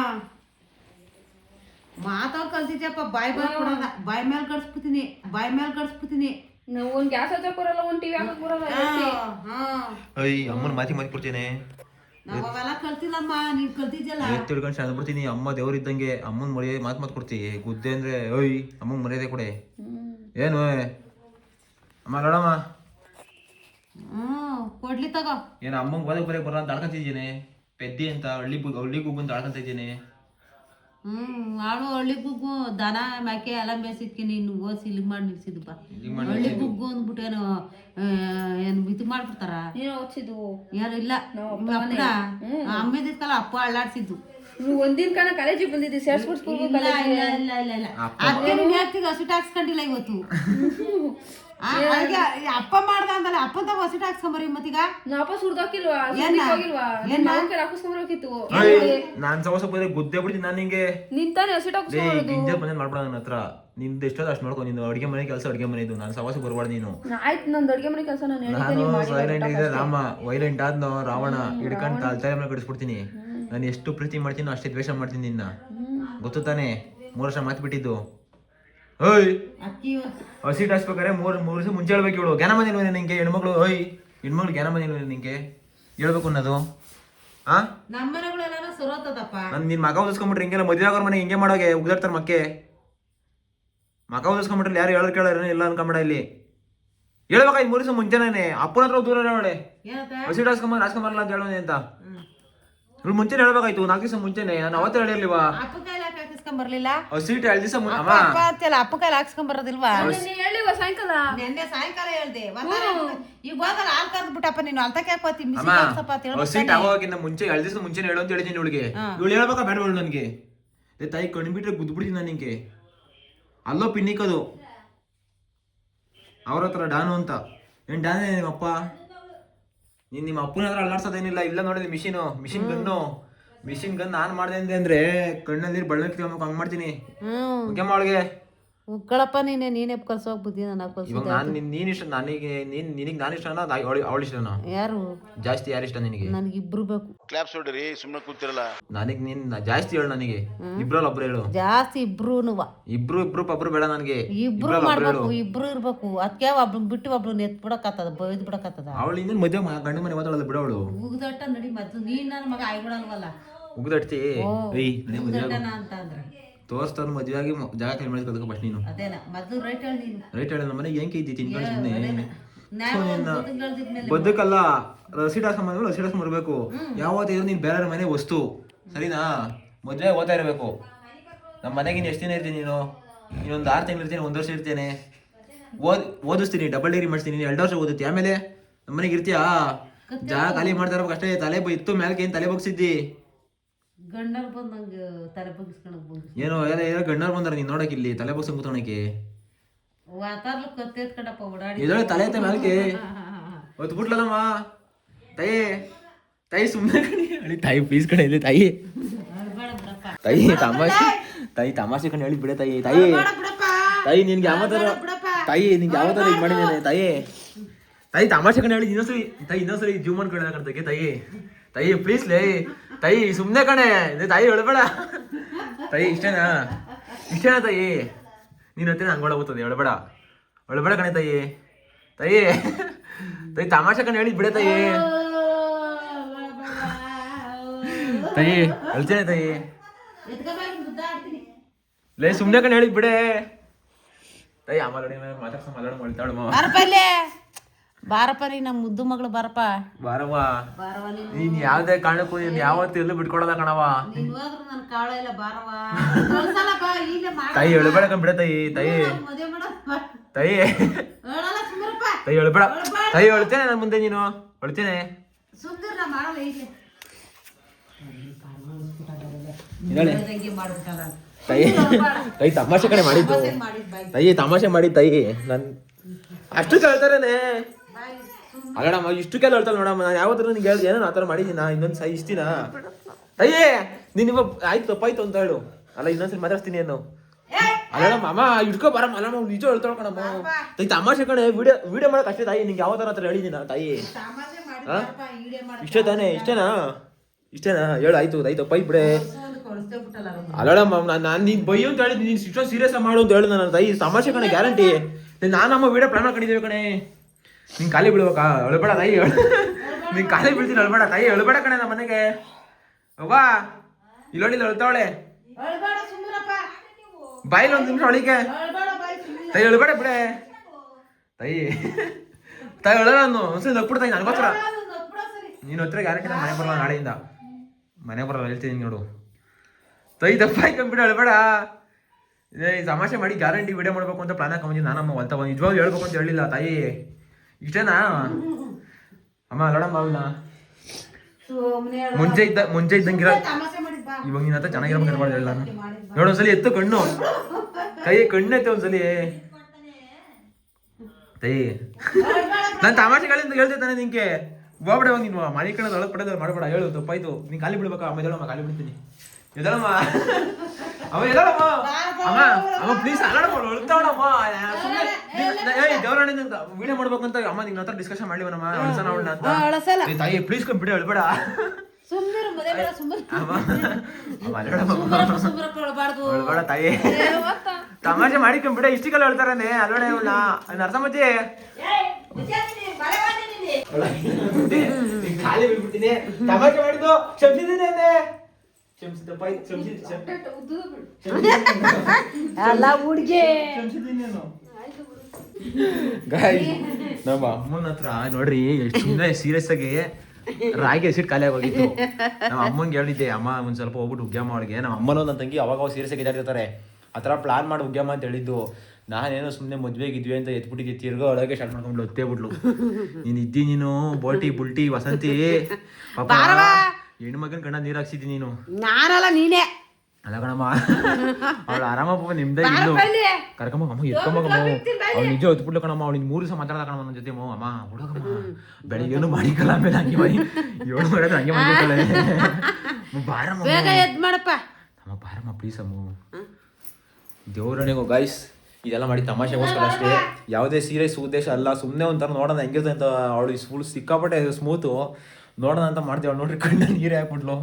ಮಾತಾಡ್ ಕಲ್ತಿದ್ದಪ್ಪ ಬಾಯ್ ಬಾಯ್ ಕೊಡಲ್ಲ ಬಾಯ್ ಮೇಲೆ ಕಡ್ಸ್ಬಿಡ್ತೀನಿ ಬಾಯ್ ಮೇಲೆ ಕಡ್ಸ್ಬಿಡ್ತೀನಿ ನಾವು ಒಂದ್ ಗ್ಯಾಸ್ ಹಚ್ಚಕ್ ಬರಲ್ಲ ಒಂದ್ ಟಿವಿ ಹಾಕಕ್ ಬರಲ್ಲ ಹಾ ಅಯ್ಯ ಅಮ್ಮನ ಮಾತಿ ಮಾತಿ ಕೊಡ್ತೇನೆ ನಾವ್ ಅವೆಲ್ಲ ಕಲ್ತಿಲ್ಲಮ್ಮ ನೀನ್ ಕಲ್ತಿದ್ಯಲ್ಲ ಎತ್ತು ಹಿಡ್ಕೊಂಡು ಶಾಲೆ ಬಿಡ್ತೀನಿ ಅಮ್ಮ ದೇವ್ರಿದ್ದಂಗೆ ಅಮ್ಮನ ಮರ್ಯಾದೆ ಮಾತು ಮಾತು ಕೊಡ್ತೀವಿ ಗುದ್ದೆ ಅಂದ್ರೆ ಓಯ್ ಅಮ್ಮನ್ ಮರ್ಯಾದೆ ಕೊಡೆ. ಏನು ಅಮ್ಮ ನೋಡಮ್ಮ. ಹ್ಮ್ ಕೊಡ್ಲಿ ತಗೋ. ಏನು ಅಮ್ಮಂಗ್ ಬದಕ್ ಬರಕ್ಕೆ ಬರಲ್ಲ ಅಂತ ಆಡ್ಕೊಂತಿದ್ದೀನಿ ಪೆದ್ದಿ ಅಂತ ಹಳ್ಳಿ ಬುಗ್ ಹಳ್ಳಿ ಗುಗ್ಗು ಅಂತ ಆಡ್ಕೊಂತ ಇದ್ದೀನಿ. ಹ್ಮ್ ಆಳು ಹಳ್ಳಿ ಗುಗ್ಗು ದನ ಮೇಕೆ ಎಲ್ಲ ಮೇಸಿದ್ಕೆ ನೀನು ಓಸಿ ಇಲ್ಲಿ ಮಾಡಿ ನಿಲ್ಸಿದ್ಪ ಹಳ್ಳಿ ಗುಗ್ಗು ಅಂದ್ಬಿಟ್ಟು ಏನು ಆ, ಏನು ಇದು ಮಾಡ್ಬಿಡ್ತಾರ? ನೀನು ಓದ್ಸಿದ್ವು ಯಾರು ಇಲ್ಲ. ಅಪ್ಪನ. ಅಮ್ಮಿದಿತ್ತಲ್ಲ ಅಪ್ಪ ಅಳ್ಳಾಡ್ಸಿದ್ದು. ನೀವು ಒಂದಿನ ಕಾಲ ಕಾಲೇಜಿಗೆ ಬಂದಿದ್ದೆ ಸೇರ್ಸ್ಬಿಟ್ಟು ಇಲ್ಲ ಇಲ್ಲ ಇಲ್ಲ ಇಲ್ಲ ಇಲ್ಲ. ಅದಕ್ಕೆ ನೀನ್ ಹೇಳ್ತಿದ್ದ ಹಸಿಟ್ಟು ಹಾಕ್ಸ್ಕೊಂಡಿಲ್ಲ ಇವತ್ತು? ಅಪ್ಪ ಮಾಡ್ದ ಅಂದಲ್ಲ ಅಪ್ಪಂತ ಹೊಸಿಟ್ ಹಾಕ್ಸ್ಕೊಂಬರಿ ಮತ್ತೀಗ? ನಾ ಅಪ್ಪ ಸುರ್ದಾಕಿಲ್ವಾ? ಹೋಗಿಲ್ವಾ ಏನ? ನಾವು ನಾನ್ ಸವಸ ಬಂದ್ರೆ ಗುದ್ದೆ ಬಿಡ್ತೀನಿ ನಾನು ನಿಂಗೆ. ನಿಂತಾನೆ ಹೊಸಿಟ್ ಗಿಂಜ ಬಂದ್ ಮಾಡ್ಬೇಡ ನನ್ನ ಹತ್ರ. ನಿಮ್ದು ಎಷ್ಟೊತ್ತು ಅಷ್ಟು ನೋಡ್ಕೊ ನೀನು ಅಡಿಗೆ ಮನೆ ಕೆಲಸ ಅಡಿಗೆ ಮನೆ ಇದು. ನಾನು ಸವಾಸ ಬರಬಾರ್ದು ನೀನು. ಆಯ್ತು ನಂದು ಅಡುಗೆ ಮನೆ ಕೆಲಸ ನಾನು ನಾನು ಸೈಲೆಂಟ್ ಇದೆ ರಾಮ. ವೈಲೆಂಟ್ ಆದ್ನೋ ರಾವಣ ಹಿಡ್ಕೊಂಡು ತಲೆ ಮೇಲೆ ಕಡಿಸ್ಬಿಡ್ತೀನಿ. ನಾನು ಎಷ್ಟು ಪ್ರೀತಿ ಮಾಡ್ತೀನೋ ಅಷ್ಟೇ ದ್ವೇಷ ಮಾಡ್ತೀನಿ ನಿನ್ನ. ಗೊತ್ತು ತಾನೇ? ಮೂರು ವರ್ಷ ಮಾತು ಬಿಟ್ಟಿದ್ದು ಓಯ್. ಹಸಿ ಹಾಸ್ಬೇಕಾರೆ ಮೂರು ಮೂರು ದಿವಸ ಮುಂಚೆ ಹೇಳ್ಬೇಕು ಇವಳು. ಜ್ಞಾನ ಬಂದಿಲ್ವೇನೆ ನಿಂಗೆ ಹೆಣ್ಮಕ್ಳು ಓಯ್. ಹೆಣ್ಮಕ್ಳು ಜ್ಞಾನ ಬಂದಿಲ್ವೇನೆ ನಿಂಗೆ. ಹೇಳ್ಬೇಕು ಅನ್ನೋದು. ಹಾ ನಾನು ಮಗ ಓದಿಸ್ಕೊಂಬಿಟ್ರೆ ಹಿಂಗೆಲ್ಲ ಮದುವೆ ಆಗೋರ್ ಮನೆ ಹಿಂಗೆ ಮಾಡೋಗೆ ಉಗ್ದಾಡ್ತಾರೆ ಮಕ್ಕೆ. ಮಗ ಓದಿಸ್ಕೊಂಬಿಟ್ರೆ ಯಾರು ಹೇಳೋರು ಕೇಳೋರು ಇಲ್ಲ ಅನ್ಕೊಂಬಿಡ ಇಲ್ಲಿ. ಹೇಳ್ಬೇಕಾಯ್ತು ಮೂರು ದಿವಸ ಮುಂಚೆನೇ ಅಪ್ಪನ ಹತ್ರ ದೂರ ಹೇಳೋಳೆ ಹಸಿ ಹಾಸ್ಕೊಂಬರ್ ಹಾಸ್ಕೊಂಬರಲ್ಲ ಅಂತ ಹೇಳೋದೇ ಅಂತ. ಇವ್ಳು ಮುಂಚೆನೆ ಹೇಳ್ಬೇಕಾಯ್ತು ನಾಲ್ಕು ದಿವಸ ಮುಂಚೆನೆ. ನಾನು ಅವತ್ತೇ ಹೇಳಿರ್ಲಿವಾ. ಅಪ್ಪ ಬರ್ಲಿಲ್ಲ ಹಸಿಟ್ ಎರಡು ದಿವಸ ಅಪ್ಪ ಅಮ್ಮ. ಅಪ್ಪ ಅಂತಲ್ಲ ಅಪ್ಪ ಕೈಲಿ ಹಾಕ್ಸ್ಕೊಂಬರೋದಿಲ್ವಾ? ನೀ ಹೇಳಿಲ್ವಾ ಸಾಯಂಕಾಲ? ನೆನ್ನೆ ಸಾಯಂಕಾಲ ಹೇಳ್ದೆ. ಈಗ ಹೋದಲ್ಲ ಹಾಲ್ ಕರ್ದ್ ಬಿಟ್ಟಪ್ಪ ನೀನು ಅಲ್ತಕ್ಕೆ ಹಾಕೋತಿ ಹಸಿಟ್ ತಾನೇ. ಮುಂಚೆ ಎರಡು ದಿವಸ ಮುಂಚೆ ಹೇಳು ಅಂತ ಹೇಳಿದ್ದೀನಿ ಇವಳಿಗೆ. ಇವಳು ಹೇಳ್ಬೇಕಾ ಬೇಡ ಹೇಳು ನನಗೆ? ಏ ತಾಯಿ ಕಣ್ಬಿಟ್ರೆ ಗುದ್ಬಿಡ್ತೀನಿ ನಾನು ನಿಂಗೆ ಅಲ್ಲೋ ಪಿನ್ನಿಕದು. ಅವ್ರ ಹತ್ರ ಡಾನು ಅಂತ. ಏನ್ ಡಾನೇ ನಿಮ್ಮಪ್ಪ? ನೀನ್ ನಿಮ್ಮ ಅಪ್ಪನ ಹತ್ರ ಅಲ್ಲಾಡ್ಸೋದೇನಿಲ್ಲ. ಇಲ್ಲ ನೋಡಿದ್ರೆ machine. Machine gun. Machine gun ನಾನ್ ಮಾಡ್ದೆ ಅಂದೆ ಅಂದ್ರೆ ಕಣ್ಣಲ್ಲಿ ನೀರು ಬಳ್ಳ ಹಂಗ್ ಮಾಡ್ತೀನಿ. ಹ್ಮ್. ಓಕೆ ಮಾಡ್ಗೆ ಉಕ್ಕಳಪ್ಪ ನೀನೆ ನೀನೇ ಕಲ್ಸೋಗ್ ಬುದ್ಧಿ ನಾನು ಇವಾಗ ಕಲ್ಸೋದು ನಾನ್ ನಿನ್ ನೀನ್ ಇಷ್ಟ ನನಗೆ ನೀನ್ ನಿನಗೆ ನಾನು ಇಷ್ಟನಾ ಅವಳು ಇಷ್ಟನಾ ಯಾರು? ಜಾಸ್ತಿ ಯಾರು ಇಷ್ಟ ನಿನಗೆ? ನನಗಿಬ್ರು ಬೇಕು. ಕ್ಲಾಪ್ಸ್ ಹೊಡ್ರಿ ಸುಮ್ಮನೆ ಕೂತಿರಲ್ಲ. ನನಗೆ ನೀನ್ ಜಾಸ್ತಿ ಹೇಳು ನನಗೆ. ಇಬ್ರಲ್ಲಿ ಒಬ್ರು ಹೇಳು. ಜಾಸ್ತಿ ಇಬ್ರುನುವ ಇಬ್ರು ಇಬ್ರು ಒಬ್ರು ಬೇಡ ನನಗೆ. ಇಬ್ರು ಮಾಡ್ಬೇಕು ಇಬ್ರು ಇರ್ಬೇಕು. ಅದಕ್ಕೆ ಒಬ್ರು ಬಿಟ್ಟು ಒಬ್ರು ಎತ್ ಬಿಡಕತ್ತದ ಬೈದ್ ಬಿಡಕತ್ತದ. ಅವಳು ಇನ್ನೇನು ಮದುವೆ ಮಾ- ಗಂಡ ಮನೆ ಮಾತಾಡೋದು ಬಿಡವಳು ಉಗ್ದಟ್ಟ ನಡಿ ಮದ್ದು. ನೀನ್ ನನ್ನ ಮಗ ಆಯ್ಬಿಡಲ್ವಲ್ಲ ಅಂದ್ರೆ ತೋರಿಸ್ತಾನ ಮದುವೆ ಆಗಿ. ಜಾಗ ಕೈ ಮಾಡಿ ಕಲ್ತ್ಕೊ ಫಸ್ಟ್ ನೀನು. ರೈಟ್ ಹೇಳಿ ನಮ್ಮ ಮನೆಗೆ ಏನ್ಕೆ ಇದ್ದಿ ತಿನ್ಕೊಂಡು ಸುಮ್ಮನೆ ಬದುಕಲ್ಲ ರಸೀಟ್ ಹಾಸ್ಕೊಂಡ್ ರಸೀಟ್ ಯಾವತ್ತ ಬರ್ಬೇಕು ಯಾವತ್ತಿದ್ರು ನೀನ್ ಬೇರೆ ಮನೆ ವಸ್ತು. ಸರಿನಾ? ಮದುವೆ ಓದ್ತಾ ಇರಬೇಕು. ನಮ್ಮ ಮನೆಗೆ ನೀನು ಎಷ್ಟು ದಿನ ಇರ್ತೀನಿ ನೀನು? ಇನ್ನೊಂದು ಆರು ತಿಂಗಳು ಇರ್ತೀನಿ ಒಂದು ವರ್ಷ ಇರ್ತೇನೆ. ಓದ್ ಓದಿಸ್ತೀನಿ ಡಬಲ್ ಡಿಗ್ರಿ ಮಾಡ್ತೀನಿ ನೀನು ಎರಡು ವರ್ಷ ಓದುತ್ತೆ. ಆಮೇಲೆ ನಮ್ಮ ಮನೆಗೆ ಇರ್ತೀಯಾ? ಜಾಗ ಖಾಲಿ ಮಾಡ್ತಾ ಇರ್ಬೇಕು ಅಷ್ಟೇ ತಲೆ ಬ- ಇತ್ತು ಮೇಲೆ ಏನು ತಲೆ ಬಗ್ಸಿದ್ದಿ. ಗಂಡರ್ ಬಂದಂಗ ತಲೆ ಬಗ್ಗಿಸ್ಕೊಳಕ್ ಬಂದು ಏನೋ ಏನೋ ಏನೋ ಗಂಡರ್ ಬಂದಾರ ನೀನ್ ನೋಡಕ್ ಇಲ್ಲಿ ತಲೆ ಬಗ್ಸಂಗ್ ಕೂತ್ಕೊಳಕ್ಕೆ ವಾತಾರ್ಲು ಕತ್ತೆತ್ಕೊಂಡಪ್ಪ ಓಡಾಡಿ. ಎದೊಳೆ ತಲೆ ಐತೆ ಮ್ಯಾಲ್ಕೆ ಹೊತ್ತು ಬಿಟ್ಲಲ್ಲಮ್ಮ. ತಾಯಿ ತಾಯಿ ಸುಮ್ಮನೆ ಹೇಳಿ ತಾಯಿ ಪ್ಲೀಸ್ ಕಡೆ ಇಲ್ಲಿ ತಾಯಿ. ತಾಯಿ ತಮಾಷೆ ತಾಯಿ ತಮಾಷೆ ಕಣೆ ಹೇಳಿ ಬಿಡೆ ತಾಯಿ. ತಾಯಿ ತಾಯಿ ನಿನ್ಗೆ ಯಾವ ತರ ಬಿಡಪ್ಪ. ತಾಯಿ ನಿನ್ಗೆ ಯಾವ ತರ ಇದು ಮಾಡಿದ್ದೇನೆ ತಾಯಿ? ತಾಯಿ ತಮಾಷೆ ಕಣೆ ಹೇಳಿ ಇನ್ನೊಂದ್ಸರಿ ತಾಯಿ ಇನ್ನೊಂದ್ಸರಿ ಜೀವನ್ ಕಡೆ ಕಡ್ತಕ್ಕೆ ತಾಯಿ. ತಾಯಿ ಪ್ಲೀಸ್ ಲೇ. ತಾಯಿ ಸುಮ್ಮನೆ ಕಣೆ. ತಾಯಿ ಹೇಳ್ಬೇಡ. ತಾಯಿ, ಇಷ್ಟೇನಾ? ಇಷ್ಟೇನಾ ತಾಯಿ? ನೀನು ಹತ್ತಿರ ಹಂಗೆ ಹೋಗ್ತದೆ, ಹೇಳ್ಬೇಡ. ಹೇಳ್ಬೇಡ ಕಣೆ ತಾಯಿ. ತಾಯಿ. ತಾಯಿ, ತಮಾಷೆ ಕಣೆ ಹೇಳಿ ಬಿಡೆ ತಾಯಿ. ತಾಯಿ ಹೇಳ್ತೇನೆ ತಾಯಿ. ಲೇ ಸುಮ್ಮನೆ ಕಣೆ ಹೇಳಿದ್ ಬಿಡೆ. ತಾಯಿ, ಆಮೇಲೆ ಮಾತಾಡ್ಸ ಮಾತಾಡ ಮಾಡ್ತಾಳು ಬಾರಪ್ಪ ರೀ ನಮ್ಮ ಮುದ್ದು ಮಗಳು ಬಾರಪ್ಪ. ಬಾರವ್ವ. ಬಾರವ ನೀನು. ನೀನ್ ಯಾವ್ದೇ ಕಾರಣಕ್ಕೂ ನೀನ್ ಯಾವತ್ತೂ ಎಲ್ಲೂ ಬಿಟ್ಕೊಡಲ್ಲ ಕಣವ ನೀನ್ ಹೋದ್ರು ಕಾಳ ಇಲ್ಲ ತೈ ತೈ ಬಾ ತೈ ಮಾಡ ತಾಯಿ ಹೇಳ್ಬೇಡ ಕಣ್ ಬಿಡ ತಾಯಿ ತಾಯಿ. ಮದುವೆ ಮಾಡ ತಾಯಿ. ಹೇಳಲ್ಲ ಸುಮ್ಮರಪ್ಪ ತಾಯಿ ಹೇಳ್ಬೇಡ. ತಾಯಿ ಹೇಳ್ತೇನೆ ನನ್ ಮುಂದೆ ನೀನು. ಹೇಳ್ತೇನೆ. ಸುಂದರ ನಾ ಮಾಡಲ್ಲ ಇಲ್ಲೇ. ಹೇಳಿ ಹೇಳ್ದಂಗೆ ತಾಯಿ. ತಾಯಿ ತಮಾಷೆ ಕಣೆ ಮಾಡಿದ್ದು. ತೈ ತಾಯಿ ತಮಾಷೆ ಮಾಡಿದ್ ತಾಯಿ. ನನ್ ಅಷ್ಟು ಕೇಳ್ತಾರೇನೆ. ಅಲ್ಲಡಮ್ಮ ಇಷ್ಟು ಕೆಲ ಹೇಳ್ತಾಳೆ ನೋಡಮ್ಮ ನಾನು ಯಾವತ್ತರ ನಿಂಗೆ ಹೇಳ್ದೆ ಏನೋ ಆ ಥರ ಮಾಡಿದ್ದೀನಿ ಇನ್ನೊಂದು ಸೈ ಇಷ್ಟಿನ? ಅಯ್ಯೇ ನೀನು ಇವಾಗ ಆಯ್ತು ತಪ್ಪಾಯ್ತು ಅಂತ ಹೇಳು. ಅಲ್ಲ ಇನ್ನೊಂದ್ಸರಿ ಮಾತಾಡ್ತೀನಿ ಏನು ಅಲ್ಲಮ್ಮ ಅಮ್ಮ ಇಟ್ಕೋ ಬರಮ್ಮ. ಅಲ್ಲಮ್ಮ ನಿಜ ಹೇಳ್ತಾಳ ಕಣಮ್ಮ. ತಾಯಿ ತಮಾಷೆ ಕಣೆ ವಿಡಿಯೋ ವಿಡಿಯೋ ಮಾಡಕ್ ಅಷ್ಟೇ ತಾಯಿ ನಿಂಗೆ ಯಾವ ಥರ ಹತ್ರ ಹೇಳಿದ್ದೀನ ತಾಯಿ? ಇಷ್ಟೇ ತಾನೇ ಇಷ್ಟೇನಾ? ಇಷ್ಟೇನಾ? ಹೇಳು ಆಯ್ತು ಆಯ್ತು ಪೈ ಬಿಡೆ. ಅಲ್ಲಮ್ಮ. ಅಲ್ಲಡಮ್ಮ ನಾನು ನಾನು ನೀನು ಬೈಯು ಅಂತ ಹೇಳಿದ್ ನೀನು ಇಷ್ಟೊಂದು ಸೀರಿಯಸ್ ಮಾಡು ಅಂತ ಹೇಳು ನನ್ನ ತಾಯಿ. ತಮಾಷೆ ಕಣೆ ಗ್ಯಾರಂಟಿ ನಾನಮ್ಮ ವಿಡಿಯೋ ಪ್ಲಾನ್ ಮಾಡ್ಕೊಂಡಿದ್ದೀವಿ ಕಣೆ. ನಿನ್ ಖಾಲಿ ಬೀಳ್ಬೇಕಾ? ಅಳ್ಬೇಡ ತಾಯಿ ನಿನ್ ಖಾಲಿ ಬೀಳ್ತೀನಿ ಅಳ್ಬೇಡ ತಾಯಿ ಅಳ್ಬೇಡ ಕಣೆ ನಮ್ಮ ಮನೆಗೆ. ಅವ್ವಾ ಇಲ್ಲೊಳ್ಳಿ ಅಳ್ತಾವಳೆ. ಅಳ್ಬೇಡ ಬಾಯಿಲ್ ಒಂದು ನಿಮಿಷ ಒಳಿಗೆ ಅಳ್ಬೇಡ ಬಾಯ್ ತಾಯಿ ಅಳ್ಬೇಡ ಬಿಡೆ. ತಾಯಿ ತಾಯಿ ಅಳ ನಾನು. ನಗ್ಬಿಡು ತಾಯಿ ನನಗೋಸ್ಕರ. ನೀನು ಹತ್ರ ಗ್ಯಾರಂಟಿ ಮನೆ ಬರಲ್ಲ ನಾಳೆಯಿಂದ. ಮನೆ ಬರಲ್ಲ ಹೇಳ್ತೀನಿ ನಿಂಗೆ ನೋಡು. ತಾಯಿ ದಪ್ಪ ಕಂಪ್ಯೂಟರ್ ಅಳಬೇಡ. ಇದೇ ಈ ತಮಾಷೆ ಮಾಡಿ ಗ್ಯಾರಂಟಿ ವಿಡಿಯೋ ಮಾಡ್ಬೇಕು ಅಂತ ಪ್ಲಾನ್ ಹಾಕೊಂಡ್ಬಂದಿ ನಾನು ಹೊಲ್ತ ಬಂದು. ನಿಜವಾಗ್ಲೂ ಹೇಳ್ಬೇಕು ಅಂತ ಹೇಳಿಲ್ಲ ತಾಯಿ. ಇಷ್ಟೇನಾ? ಅಮ್ಮ ಅಲ್ಲಡಮ್ಮ ಅವಳನ್ನ ಮುಂಜೆ ಮುಂಚೆ ಇದ್ದ ಮುಂಚೆ ಇದ್ದಂಗಿರ ಮಾಡಿದ್ ಇವಾಗ ನಿನ್ನ ಹತ್ರ ಚೆನ್ನಾಗಿರ್ಬೇಕು ಇರ್ಬಾರ್ದು ಹೇಳ ನಾನು ನೋಡು ಒಂದ್ಸಲಿ ಎತ್ತು ಕಣ್ಣು. ಕೈ ಕಣ್ಣೆತ್ತೆ ಒಂದ್ಸಲಿ. ತೈ. ನಾನು ತಮಾಷೆಗಳಿಂದ ಹೇಳ್ತಿದ್ದಾನೆ ನಿಂಗೆ. ಹೋಗ್ಬೇಡ ಹೋಗಿ ನೀನು. ಮನೆ ಕಡೆ ಒಳಗೆ ಪಡೆದ ಮಾಡಬೇಡ. ಹೇಳು ತಪ್ಪಾಯ್ತು ನೀನ್ ಖಾಲಿ ಬಿಡ್ಬೇಕಾ ಅಮ್ಮ ಹೇಳಮ್ಮ ಖಾಲಿ ಬಿಡ್ತೀನಿ ಅವ ಎದಳಮ್ಮ ಅಮ್ಮ ಅಮ್ಮ ಪ್ಲೀಸ್ ಅಲ್ಲಡಮ್ಮ ಹೊಳ್ತಾವಣಮ್ಮ ಏಯ್ ದೇವರಾಣಿ ವಿಡಿಯೋ ಮಾಡ್ಬೇಕು ಅಂತ ಅಮ್ಮ ನಿನ್ನ ಹತ್ರ ಡಿಸ್ಕಷನ್ ಮಾಡ್ಲಿವನಮ್ಮ ಅಳ್ಸಣ ಅವಳನ್ನ ಅಂತ. ತಾಯಿ ಪ್ಲೀಸ್ ಬಿಡಿ ಅಳ್ಬೇಡ. ಮದುವೆ ಬೇಡ ಕೊಡಬಾರ್ದು ಹೇಳ್ಬೇಡ ತಾಯಿ. ತಮಾಷೆ ಮಾಡಿಕೊಂಡ್ಬಿಡ ಇಷ್ಟಿಗೆಲ್ಲ ಹೇಳ್ತಾರನೆ ಅಲ್ಬೇಡ ಇವನ್ನ ನರಸಮ್ಮಜ್ಜಿ. ಖಾಲಿ ಬಿಟ್ಬಿಟ್ಟಿನಿ ತಮಾಷೆ ಮಾಡಿದ್ದು ಕ್ಷಮಿಸಿದ್ದೇನೆ ಹುಡ್ಗಿ. ಗಾಯ್ ನಮ್ಮ ಅಮ್ಮನ ಹತ್ರ ನೋಡ್ರಿ ಎಷ್ಟು ಸುಮ್ಮನೆ ಸೀರಿಯಸ್ ಆಗಿ ರಾಗಿ ಹಸಿಟ್ಟು ಖಾಲಿ ಆಗೋಗಿತ್ತು ನಮ್ಮ ಅಮ್ಮಂಗೆ ಹೇಳಿದ್ದೆ ಅಮ್ಮ ಒಂದ್ ಸ್ವಲ್ಪ ಹೋಗ್ಬಿಟ್ಟು ಉಗ್ಯಮ್ಮ ಅವಳಿಗೆ ನಮ್ಮ ಅಮ್ಮನೋ ನನ್ನ ತಂಗಿ ಅವಾಗ ಸೀರಿಯಸ್ ಆಗಿ ಇದಾಗಿರ್ತಾರೆ ಆ ಥರ ಪ್ಲಾನ್ ಮಾಡಿ ಉಗ್ಯಮ್ಮ ಅಂತ ಹೇಳಿದ್ದು. ನಾನೇನೋ ಸುಮ್ಮನೆ ಮದ್ವೆಗಿದ್ವಿ ಅಂತ ಎತ್ಬಿಟ್ಟಿದ್ದೆ ತಿರ್ಗೋ ಒಳಗೆ ಸ್ಟಾರ್ಟ್ ಮಾಡ್ಕೊಂಡು ಒತ್ತೇ ಬಿಡ್ಲು ನೀನು ಇದ್ದಿ ನೀನು ಬೋಟಿ ಬುಲ್ಟಿ ವಸಂತಿ. ಪಾಪ ಹೆಣ್ಮಗನ್ ಕಣ್ಣ ನೀರ್ ಹಾಕ್ಸಿದ್ದಿ ನೀನು. ನಾನಲ್ಲ ನೀನೇ. ಅಲ್ಲ ಕಣಮ್ಮ ಅವಳು ಆರಾಮಪ್ಪ ನಿಮ್ದೇ ಇದ್ದು ಕರ್ಕಮ್ಮ ಅಮ್ಮ ಎತ್ಕೊಂಬಮ್ಮ ಅವ್ಳು ನಿಜ ಎತ್ಬಿಡ್ಲ ಕಣಮ್ಮ ಅವ್ಳು ಮೂರು ದಿವಸ ಮಾತಾಡ್ದ ಕಣಮ್ಮ ನನ್ನ ಜೊತೆ ಅಮ್ಮ. ಹುಡುಗಮ್ಮ ಬೆಳಿಗ್ಗೆನು ಮಾಡಿಕಲ್ಲ ಆಮೇಲೆ ಹಂಗೆ ಮಾಡಿ. ಏಳು ಮಾಡಿದ್ರೆ ಹಂಗೆ ಅಮ್ಮ, ಬಾರಮ್ಮ ಮಾಡಪ್ಪ. ಅಮ್ಮ ಬಾರಮ್ಮ ಪ್ಲೀಸ್ ಅಮ್ಮ. ದೇವ್ರಣಿಗೋ ಗಾಯ್ಸ್ ಇದೆಲ್ಲ ಮಾಡಿ ತಮಾಷೆಗೋಸ್ಕರ ಅಷ್ಟೇ. ಯಾವುದೇ ಸೀರಿಯಸ್ ಉದ್ದೇಶ ಅಲ್ಲ ಸುಮ್ಮನೆ ಒಂಥರ ನೋಡೋಣ ಹೆಂಗಿರುತ್ತೆ ಅಂತ ಅವಳು ಫುಲ್ ಸಿಕ್ಕಾಪಟ್ಟೆ ಸ್ಮೂತು ನೋಡೋಣ ಅಂತ ಮಾಡ್ತೇವೆ. ನೋಡ್ರಿ ಕಣ್ಣು ನೀರು ಹಾಕ್ಬಿಟ್ಲು.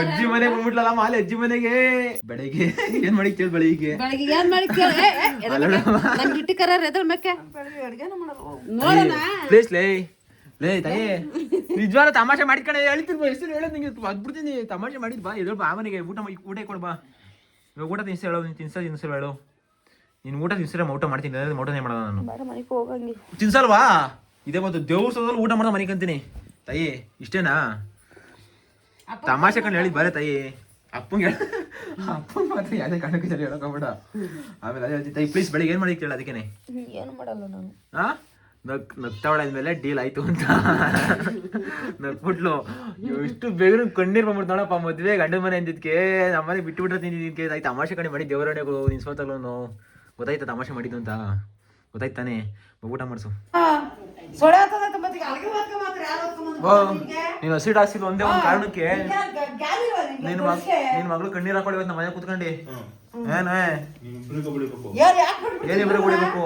ಅಜ್ಜಿ ಮನೆ ಬಂದ್ಬಿಟ್ಲಲ್ಲ ಮಾಲೆ ಅಜ್ಜಿ ಮನೆಗೆ? ಬೆಳಿಗ್ಗೆ. ಏನ್ ಮಾಡಿ ಕೇಳಿ ಬೆಳಿಗ್ಗೆ. ಏನ್ ಮಾಡಿ ಪ್ಲೇಸ್ ಲೇ. ಲೇ ತಾಯಿ. ನಿಜವಾದ ತಮಾಷೆ ಮಾಡಿಕಣೆ ಹೇಳ್ತೀನಿ ಹೆಸರು ಹೇಳೋದು ನಿಂಗೆ. ಅದ್ಬಿಡ್ತೀನಿ. ತಮಾಷೆ ಮಾಡಿದ್ ಬಾ. ಎದುರು ಬಾ ಮನೆಗೆ. ಊಟ ಊಟ ಕೊಡ್ಬಾ ಇವಾಗ ಊಟ ತಿನ್ಸ ಹೇಳೋ ನೀನು ತಿನ್ಸ ತಿನ್ಸ ಹೇಳು. ನೀನು ಊಟ ತಿನ್ಸಿರ ಊಟ ಮಾಡ್ತೀನಿ ಅದೇ ಊಟನೇ ಮಾಡೋಣ ನಾನು? ತಿನ್ಸಲ್ವಾ? ಇದೇ ಮತ್ತು ದೇವಸ್ಥಾನದಲ್ಲಿ ಊಟ ಮಾಡೋದು ಮನೆಗೆ ಅಂತೀನಿ. ತಾಯಿ ಇಷ್ಟೇನಾ? ತಮಾಷೆ ಕಂಡು ಹೇಳಿದ್ ಬರೇ ತಾಯಿ. ಅಪ್ಪಂಗೆ ಹೇಳ. ಅಪ್ಪಂಗೆ ಮಾತ್ರ ಯಾವುದೇ ಕಾರಣಕ್ಕೆ ಸರಿ ಹೇಳೋಕೋಬೇಡ ಆಮೇಲೆ ಅದೇ ಹೇಳ್ತೀನಿ ತಾಯಿ ಪ್ಲೀಸ್ ಬೆಳಿಗ್ಗೆ ಏನು ಮಾಡಿ ಕೇಳ ಅದಕ್ಕೇನೆ. ಏನು ಮಾಡಲ್ಲ ನಾನು. ಆ? ನಗ್ ನಗ್ತಾವಳಾದ್ಮೇಲೆ ಡೀಲ್ ಆಯ್ತು ಅಂತ. ನಗ್ಬಿಟ್ಲು ಎಷ್ಟು ಬೇಗ ಕಣ್ಣೀರ್ ಬಂದ್ಬಿಡ್ತು ನೋಡಪ್ಪ ಮದ್ವೆ ಗಂಡ ಮನೆ ಅಂದಿದ್ಕೆ ನಮ್ಮನೆ ಬಿಟ್ಟು ಬಿಟ್ರೆ ತಿಂದಿದ್ದಕ್ಕೆ ಆಯ್ತು ತಮಾಷೆ ಕಣೆ ಮಾಡಿ ದೇವರಣೆಗಳು ನಿನ್ ಸೋತಲ್ಲೂ ಗೊತ್ತಾಯ್ತಾ ತಮಾಷೆ ಮಾಡಿದ್ದು ಅಂತ? ಗೊತ್ತಾಯ್ತು ತಾನೇ ಊಟ ಮಾಡಿಸು? ನೀನು ಹಸಿಟ್ ಹಾಕ್ಸಿಲ್ಲ ಒಂದೇ ಒಂದು ಕಾರಣಕ್ಕೆ. ಮಗ? ನಿನ್ ಮಗ್ ನಿನ್ ಮಗಳು ಕಣ್ಣೀರ್ ಹಾಕೊಳ್ಳಿ ಇವತ್ತು ನಮ್ಮ ಮನೆ ಕುತ್ಕೊಂಡಿ ಏನೇ ಯಾರು ಯಾಕೆ ಬಿಟ್ಬಿಟ್ರು? ಏನಿಬ್ರು ಕುಡಿಬೇಕು?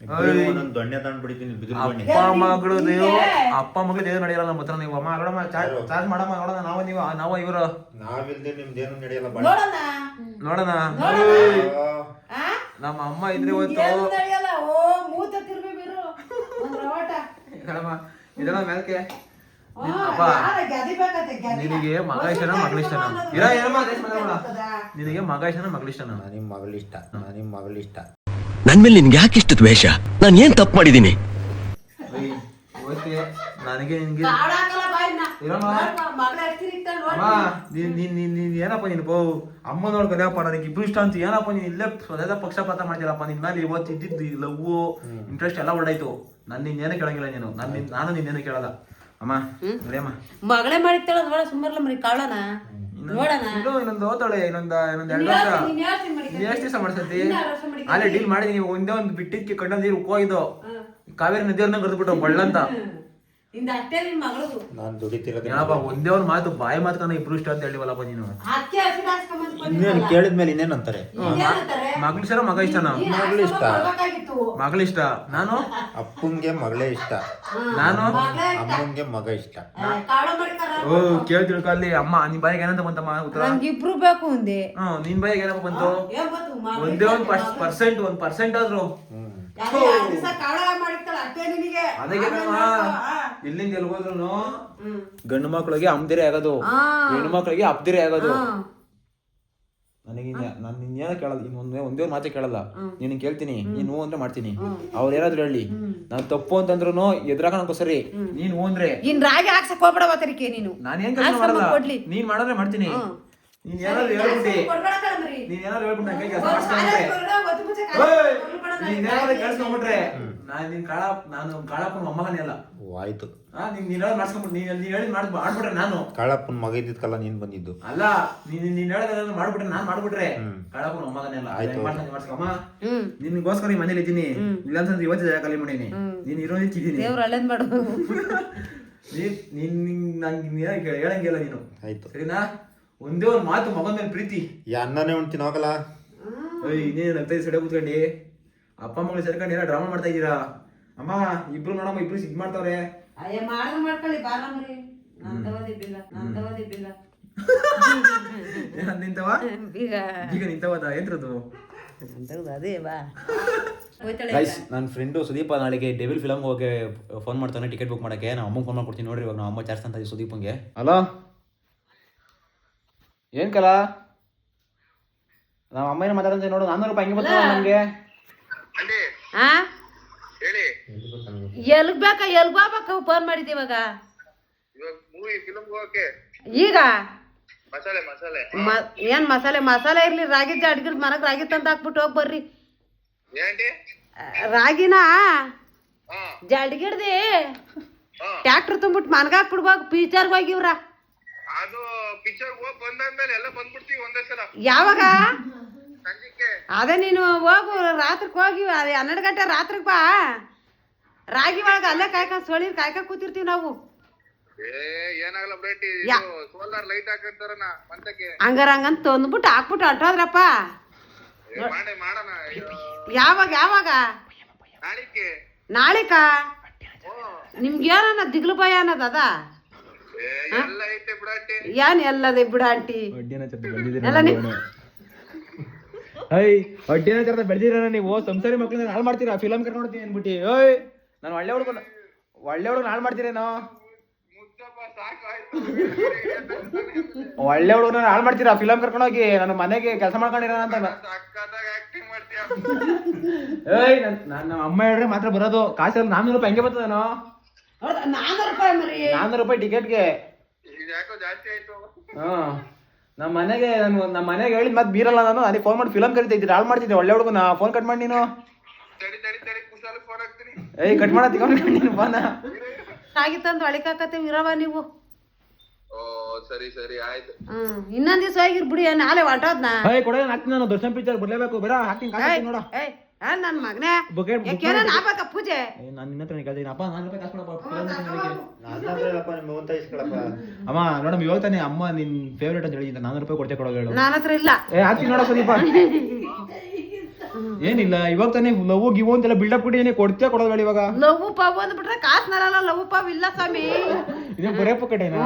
ಅವ್ರಿಬ್ರು ದೊಣ್ಣೆ ತಂದು ಬಿಡ್ತೀನಿ ಬಿದ್ರು ಅಪ್ಪ ಮಗಳು ನೀವು ಅಪ್ಪ ಮಗಳು ದೇವ್ರು ನಡೆಯಲ್ಲ ನಮ್ಮ ಹತ್ರ ನೀವು ಅಮ್ಮ ನೋಡಮ್ಮ ಚಾರ್ಜ್ ಮಾಡಮ್ಮ ನೋಡೋಣ ನಾವು ನೀವು ನಾವು ಇವರು. ನಾವಿಲ್ದೆ ನಿಮ್ದೇನು ನಡೆಯಲ್ಲ ನೋಡೋಣ? ನಮ್ಮ ಅಮ್ಮ ಇದ್ರೆ ಇವತ್ತು ಏನು ನಡೆಯಲ್ಲ? ಓ ಮೂತ ತಿರ್ಬಿ ಬಿರು ಒಂದ್ ರವಾಟ. ಹೇಳಮ್ಮ ಇದೆಲ್ಲ ಮೇಲ್ಕೆ ನಿನಗೆ ಮಗ ಇಷ್ಟನ ಮಗಳ ಇಷ್ಟನ? ಇರ ಏನಮ್ಮ ಅದೇ ನಿನಗೆ ಮಗ ಇಷ್ಟನ ಮಗಳ ಇಷ್ಟನ? ನಿಮ್ಮ ಮಗಳಿಷ್ಟ ನಿಮ್ಮ ಮಗಳಿಷ್ಟ ನನ್ ಮೇಲೆ ನಿನ್ಗೆ ಯಾಕೆ ಇಷ್ಟು ದ್ವೇಷ? ನಾನು ಏನ್ ತಪ್ಪು ಮಾಡಿದ್ದೀನಿ? ಓಕೆ ನನಗೆ ನಿನ್ಗೆ ಏನಪ್ಪ ನೀನು ಬೋ ಅಮ್ಮ ನೋಡ್ ಕಲಿಯಪ್ಪ ನನಗೆ ಇಬ್ರು ಇಷ್ಟ ಅಂತ ಏನಪ್ಪ ನೀನ್ ಇಲ್ಲೇ ಸದಾ ಪಕ್ಷಪಾತ ಮಾಡ್ತೀರಪ್ಪ ನಿನ್ ಮೇಲೆ ಇವತ್ತು ಇದ್ದಿದ್ದು ಲವ್ ಇಂಟ್ರೆಸ್ಟ್ ಎಲ್ಲ ಒಳ್ಳಾಯ್ತು ನಾನು ನಿನ್ನೇನು ಕೇಳಂಗಿಲ್ಲ ನೀನು. ನಾನು ನಿನ್ ನಾನು ನಿನ್ನೇನು ಕೇಳಲ್ಲ. ಅಮ್ಮ ನಡೆಯಮ್ಮ ಮಗಳೇ ಮಾಡಿರ್ತಾಳ ನೋಡ ಸುಮಾರಲ್ಲ ಮರಿ ಕಾಳನ ನೋಡೋಣ. ಇದು ಇನ್ನೊಂದು ಓದ್ತಾಳೆ ಇನ್ನೊಂದು ಇನ್ನೊಂದು ಎರಡು ವರ್ಷ. ಎಷ್ಟು ದಿವಸ ಮಾಡ್ಸತಿ ಅಲ್ಲೇ ಡೀಲ್ ಮಾಡಿದೀನಿ ಒಂದೇ ಒಂದು ಬಿಟ್ಟಿದ್ಕೆ ಕಣ್ಣಲ್ಲಿ ನೀರು ಉಕ್ಕೋಗಿದ್ದು. ಕಾವೇರಿ ನದಿಯನ್ನ ಕರೆದ್ಬಿಟ್ಟು ಬಳ್ಳಂತ ನಿನ್ ಮಗಳದು. ನಾನು ದುಡಿತಿರೋದು ಏನಪ್ಪ ಒಂದೇ ಒಂದು ಮಾತು ಬಾಯಿ ಮಾತು ಇಬ್ರು ಇಷ್ಟ ಅಂತ ಹೇಳಿವಲ್ಲಪ್ಪ ನೀನು. ಹಾಸ್ಕೊಂಬಂದ್ ಇನ್ನೇನು ಕೇಳಿದ್ಮೇಲೆ ಇನ್ನೇನಂತಾರೆ? ಅಂತಾರೆ ಮಗಳ ಇಷ್ಟ ಮಗ ಇಷ್ಟ ನಾವು. ಮಗಳಿಷ್ಟ. ಇಷ್ಟ. ಬರ್ಬೇಕಾಗಿತ್ತು. ಮಗಳಿಷ್ಟ ನಾನು? ಅಪ್ಪಂಗೆ ಮಗಳೇ ಇಷ್ಟ. ನಾನು? ಮಗಳೇ ಅಮ್ಮಂಗೆ ಮಗ ಇಷ್ಟ. ಓ ಕೇಳಿ ತಿಳ್ಕೊ ಅಲ್ಲಿ ಅಮ್ಮ ನಿನ್ ಬಾಯಿಗೆ ಏನಂತ ಬಂತಮ್ಮ ಉತ್ತರ? ಇಬ್ರು ಬೇಕು ಒಂದೇ. ಹ್ಮ್ ನಿನ್ ಬಾಯಿಗೆ ಏನಪ್ಪ ಬಂತು? ಮಗಳು ಒಂದೇ ಒಂದು ಪರ್ಸೆಂಟ್ ಒಂದ್ ಪರ್ಸೆಂಟ್ ಆದ್ರು. ಅದಕ್ಕೆ ಇಲ್ಲಿಂದ ಎಲ್ಗೋದ್ರು ಗಂಡು ಮಕ್ಳಿಗೆ ಅಮ್ದಿರೆ ಆಗೋದು. ಹೆಣ್ಣು ಮಕ್ಳಿಗೆ ಅಪ್ದಿರೆ ಆಗೋದು. ನನಗೆ ನಾನು ನಿನ್ನೇನೋ ಕೇಳಲ್ಲ ಇನ್ನು ಒಂದೇ ಒಂದೇ ಮಾತೇ ಕೇಳಲ್ಲ. ನಿನ್ನ ಕೇಳ್ತೀನಿ ನೀನು ಹ್ಞೂ ಅಂದ್ರೆ ಮಾಡ್ತೀನಿ. ಅವ್ರು ಏನಾದ್ರು ಹೇಳಿ. ನಾನು ತಪ್ಪು ಅಂತಂದ್ರು ಎದುರಾಗ ಸರಿ ನೀನು ಹ್ಞೂ ಅಂದ್ರೆ. ಇನ್ ರಾಗಿ ಹಾಕ್ಸಕ್ ಹೋಗ್ಬೇಡ ತರಿಕೆ ನೀನು. ನಾನು ಏನ್ ಕೆಲಸ ಮಾಡಲ್ಲ. ನೀನು ನೀನ್ ಮಾಡಿದ್ರೆ ಮಾಡ್ತೀನಿ. ನೀನ್ ಏನಾದ್ರು ಹೇಳ್ಬಿಟ್ಟಿ. ನೀನ್ ಏನಾದ್ರು ಹೇಳ್ಬಿಟ್ಟು ನಂಗೆ ಕೆಲಸ ಮುಚ್ಚೆ ಕಾಲ ಏಯ್! ಕೇಳಿಸ್ಕೊಂಡ್ಬಿಟ್ರೆ ನಾನು ನಿನ್ ಕಾಳ ನಾನು ಕಾಳಪ್ಪನ ಮೊಮ್ಮಗನೇ ಅಲ್ಲ. ಓ ಆಯ್ತು. ಆ, ನೀನ್ ನೀನ್ ಹೇಳೋದ್ ಮಾಡ್ಸ್ಕೊಂಡ್ಬಿಟ್ಟು ನೀನ್ ನೀನ್ ಹೇಳಿದ್ ಮಾಡ್ ಮಾಡ್ಬಿಟ್ರೆ ನಾನು. ಕಾಳಪ್ಪನ ಮಗ ಇದ್ದಿದ್ಕಲ್ಲ ನೀನ್ ಬಂದಿದ್ದು. ಅಲ್ಲ ನೀನ್ ನೀನ್ ಹೇಳೋದನ್ನ ಮಾಡ್ಬಿಟ್ರೆ ನಾನ್ ಮಾಡ್ಬಿಟ್ರೆ. ಕಾಳಪ್ಪನ ಮೊಮ್ಮಗನೇ ಅಲ್ಲ. ಆಯ್ತು. ಹ್ಮ್. ನಿನ್ಗೋಸ್ಕರ ಈ ಮನೇಲಿ ಇದ್ದೀನಿ. ಇಲ್ಲಾಂತಂದ್ರೆ ಇವತ್ತು ಜಾಗ ಖಾಲಿ ಮಾಡೀನಿ. ನೀನ್ ಇರೋದೇ ಇದ್ದೀನಿ ದೇವ್ರು ಅಲ್ಲೇನ್ ಮಾಡು. ನೀನ್ ನೀನ್ ನಿಂಗ್- ನೀನ್ ಹೇಳಂಗಿಲ್ಲ ನೀನು. ಆಯ್ತು. ಸರಿನಾ? ಒಂದೇ ಒಂದು ಮಾತು ಮಗನ ಮೇಲೆ ಪ್ರೀತಿ. ಈ ಅನ್ನನೇ ಉಣ್ತೀನಿ ಹೋಗಲ್ಲ ಇನ್ನೇನು ನಗ್ತಾ ಸಡೆ ಕೂತ್ಕೊಂಡಿ? ಅಪ್ಪ ಮಗಳು ಸೇರ್ಕೊಂಡು ಏನೋ ಡ್ರಾಮಾ ಮಾಡ್ತಾ ಇದ್ದೀರಾ? ಅಮ್ಮ ಇಬ್ರು ನೋಡಮ್ಮ ಇಬ್ರು ಸಿದ್ ಮಾಡ್ತಾವ್ರೆ. ಅಯ್ಯ ಫ್ರೆಂಡ್ ಮಾಡ್ಕೊಳ್ಳಿ ಬಾರಮ್ರಿ ನಾನ್ ಏನಂತ ನಿಂತವ? ಈಗ. ನಿಂತವದ? ಏನ್ರದು? ಅದೇ ಬಾ. ಹೋಯ್ತಾಳೆ. ಗೈಸ್ ನನ್ನ ಫ್ರೆಂಡು ಸುದೀಪ ನಾಳೆಗೆ ಡೆವಿಲ್ ಫಿಲಮ್ ಹೋಗಿ ಫೋನ್ ಮಾಡ್ತಾನೆ ಟಿಕೆಟ್ ಬುಕ್ ಮಾಡಕ್ಕೆ. ನಾವು ಅಮ್ಮ ಫೋನ್ ಮಾಡ್ಕೊಡ್ತೀನಿ. ನೋಡ್ರಿ ಇವಾಗ ನಾವು ಅಮ್ಮ ಚಾರ್ಜ್ ಅಂತ ಸುದೀಪಂಗೆ. ಹಲೋ ಏನ್ ಕಲ? ನಾವು ಅಮ್ಮ ಏನು ಮಾತಾಡಂತ ನೋಡು ನಾನ್ನೂರು ರೂಪಾಯಿ ಹಂಗೆ ಬರ್ತಾವ ನಮಗೆ? ಹಾ ಎಲ್ಗ್ ಬೇಕ ಎಲ್ಗ್ ಹೋಗ್ಬೇಕ ಫೋನ್ ಮಾಡಿದ್ದೆ ಇವಾಗ? ಈಗ? ಮ- ಏನ್ ಮಸಾಲೆ? ಮಸಾಲೆ ಇರ್ಲಿ ರಾಗಿ ಅಡ್ಗಿಡ್ ಮನಕ್ ರಾಗಿ ತಂದ ಹಾಕ್ಬಿಟ್ಟು ಹೋಗಿ ಬರ್ರಿ. ಆ, ರಾಗಿನ? ಜಡ್ಗಿಡ್ದಿ ಟ್ಯಾಕ್ಟರ್ ತುಂಬಿಟ್ಟು ಮನ್ಗ ಪೀಚರ್ ಹೋಗಿ ಹೋಗಿವ್ರ ಅದು ಪಿಕ್ಚರ್ ಹೋಗ್ ಬಂದಾದ್ಮೇಲೆ ಎಲ್ಲ ಬಂದ್ಬಿಡ್ತೀವಿ ಒಂದೇ ಸಲ. ಯಾವಾಗ? ಅದೇ ನೀನು ಹೋಗು ರಾತ್ರಿಗೆ ಹೋಗಿ ಅದೇ ಹನ್ನೆರಡು ಗಂಟೆ ರಾತ್ರಿಗೆ ಬಾ. ರಾಗಿ ಒಳಗೆ ಅಲ್ಲೇ ಕಾಯ್ಕ ಸೊಳಿರ್ ಕಾಯ್ಕ ಕೂತಿರ್ತೀವಿ ನಾವು. ಏ ಏನಾಗಲ್ಲ ಬ್ರೇಟಿ ಯಾ. ಸೋಲಾರ್ ಲೈಟ್ ಹಾಕಂತಾರನ ಮಂತಕ್ಕೆ ಹಂಗಾರ ಹಂಗಂತ ತಂದ್ಬಿಟ್ಟು ಹಾಕ್ಬಿಟ್ಟು ಹೊರ್ಟೋದ್ರಪ್ಪ ಏ, ಮಾಡೇ ಮಾಡೋಣ ಅಯ್ಯೋ. ಯಾವಾಗ ಯಾವಾಗ? ನಾಳಿಕೆ. ನಾಳಿಕ? ನಿಮ್ಗೆ ಏನನ್ನ ದಿಗ್ಲು ಭಯ ಅನ್ನೋದು ಏನ್ ಎಲ್ಲದೆ ಬಿಡ ಆಂಟಿ? ಎಲ್ಲ ನೀವು? ಐ ಅಡ್ಡಿನ ಥರದ ಬೆಳೆದಿರ ನೀವು? ಸಂಸಾರಿ ಮಕ್ಕಳನ್ನ ಹಾಳು ಮಾಡ್ತೀರಾ? ಫಿಲಮ್ ಕರ್ಕೊಂಡು ಹೋಗ್ತೀನಿ ಅನ್ಬಿಟ್ಟು ಓಯ್ ನಾನು ಒಳ್ಳೆ ಹುಡುಗ ಒಳ್ಳೆ ಹುಡುಗನ ಹಾಳು ಮಾಡ್ತೀರೇನೋ ಮುದ್ದಪ್ಪ ಸಾಕು ಆಯ್ತು. ಒಳ್ಳೆ ಹುಡುಗನ ಹಾಳು ಮಾಡ್ತೀರಾ? ಫಿಲಮ್ ಕರ್ಕೊಂಡು ಹೋಗಿ ನನ್ನ ಮನೆಗೆ ಕೆಲಸ ಮಾಡ್ಕೊಂಡಿರೋ ಅಂತ ಸಕ್ಕತ್ತಾಗಿ ಆಕ್ಟಿಂಗ್ ಮಾಡ್ತೀಯ? ಏಯ್ ನನ್ನ ನನ್- ನಮ್ಮ ಅಮ್ಮ ಹೇಳ್ರೆ ಮಾತ್ರ ಬರೋದು. ಕಾಸಲ್ಲಿ ನಾನ್ನೂರು ರೂಪಾಯಿ ಹಂಗೆ ಬರ್ತದೇನೋ? ನಾನ್ನೂರು ರೂಪಾಯಿ ಮರಿ. ನಾನ್ನೂರು ರೂಪಾಯಿ ಟಿಕೆಟ್ಗೆ ಯಾಕೋ ಜಾಸ್ತಿ ಆಯ್ತು? ಹಾ. ನಮ್ಮ ಮನೆಗೆ ನಾನು ನಮ್ಮ ಮನೆಗೆ ಹೇಳಿದ್ ಮತ್ತೆ ಬೀರಲ್ಲ ನಾನು. ಅದೇ ಫೋನ್ ಮಾಡಿ ಫಿಲಮ್ ಕರಿತಾ ಇದ್ದೆ ಹಾಳು ಮಾಡ್ತಿದ್ದೆ. ಒಳ್ಳೆ ಹುಡುಗನ ಫೋನ್ ಕಟ್ ಮಾಡಿ ನೀನು. ಕುಶಾಲ ಫೋನ್ ಹಾಕ್ತೀನಿ. ಏಯ್ ಕಟ್ ಮಾಡ ನೀನು ಫೋನ ರಾಗಿ ತಂದು ಒಳಿಕಾಕತ್ತೀವಿ ಇರವ ನೀವು. ಓ ಸರಿ ಸರಿ ಆಯ್ತು. ಹ್ಮ್. ಇನ್ನೊಂದ್ ದಿವಸ ಹೋಗಿರ್ ಬಿಡಿ ನಾಳೆ ಹೊಂಟೋದ್ನ ಏಯ್ ಕೊಡ ಹಾಕ್ತೀನಿ ನಾನು? ದರ್ಶನ್ ಪಿಕ್ಚರ್ ಬರ್ಲೇಬೇಕು ಬೇಡ ಹಾಕ್ತೀನಿ ಕಾಸು ನೋಡ. ಏಯ್. ಏನ್ ನನ್ ಮಗನೇ? ಬುಕೆಟ್ ಆಗ್ಬೇಕ ಪೂಜೆ? ನಾನು ನಿನ್ನ ಹತ್ರ ಕೇಳ್ತೀನಿ. ಅಪ್ಪ ನಾನು ರೂಪಾಯಿ ಕಾಸು ಕೊಡಪ್ಪ. ನನ್ನ ಅಮ್ಮ. ನೋಡಮ್ಮ ಇವಾಗ ತಾನೆ ಅಮ್ಮ ನಿನ್ ಫೇವ್ರೇಟ್ ಅಂತ ಹೇಳಿದ್ದ. ನಾನು ರೂಪಾಯಿ ಕೊಡ್ತೇ ಕೊಡೋದು ಹೇಳು. ನನ್ನ ಹತ್ರ ಇಲ್ಲ. ಏ ಹಾಕ್ತೀನಿ ನೋಡ ಸುದೀಪ ಏನಿಲ್ಲ ಇವಾಗ ತಾನೇ ಲವ್ ಗಿವ್ ಅಂತೆಲ್ಲ ಬಿಲ್ಡಪ್ ಕೊಟ್ಟಿದ್ದೀನಿ. ಕೊಡ್ತೇ ಕೊಡೋದು ಹೇಳಿ ಇವಾಗ? ಲವ್ ಪಾವ್ ಅಂದ್ಬಿಟ್ರೆ ಕಾಸ್ ನರಲ್ಲ ಲವ್ ಪಾವ್ ಇಲ್ಲ ಸ್ವಾಮಿ. ಇದೇ ಬರೇ ಪಕ್ಕಟೇನಾ?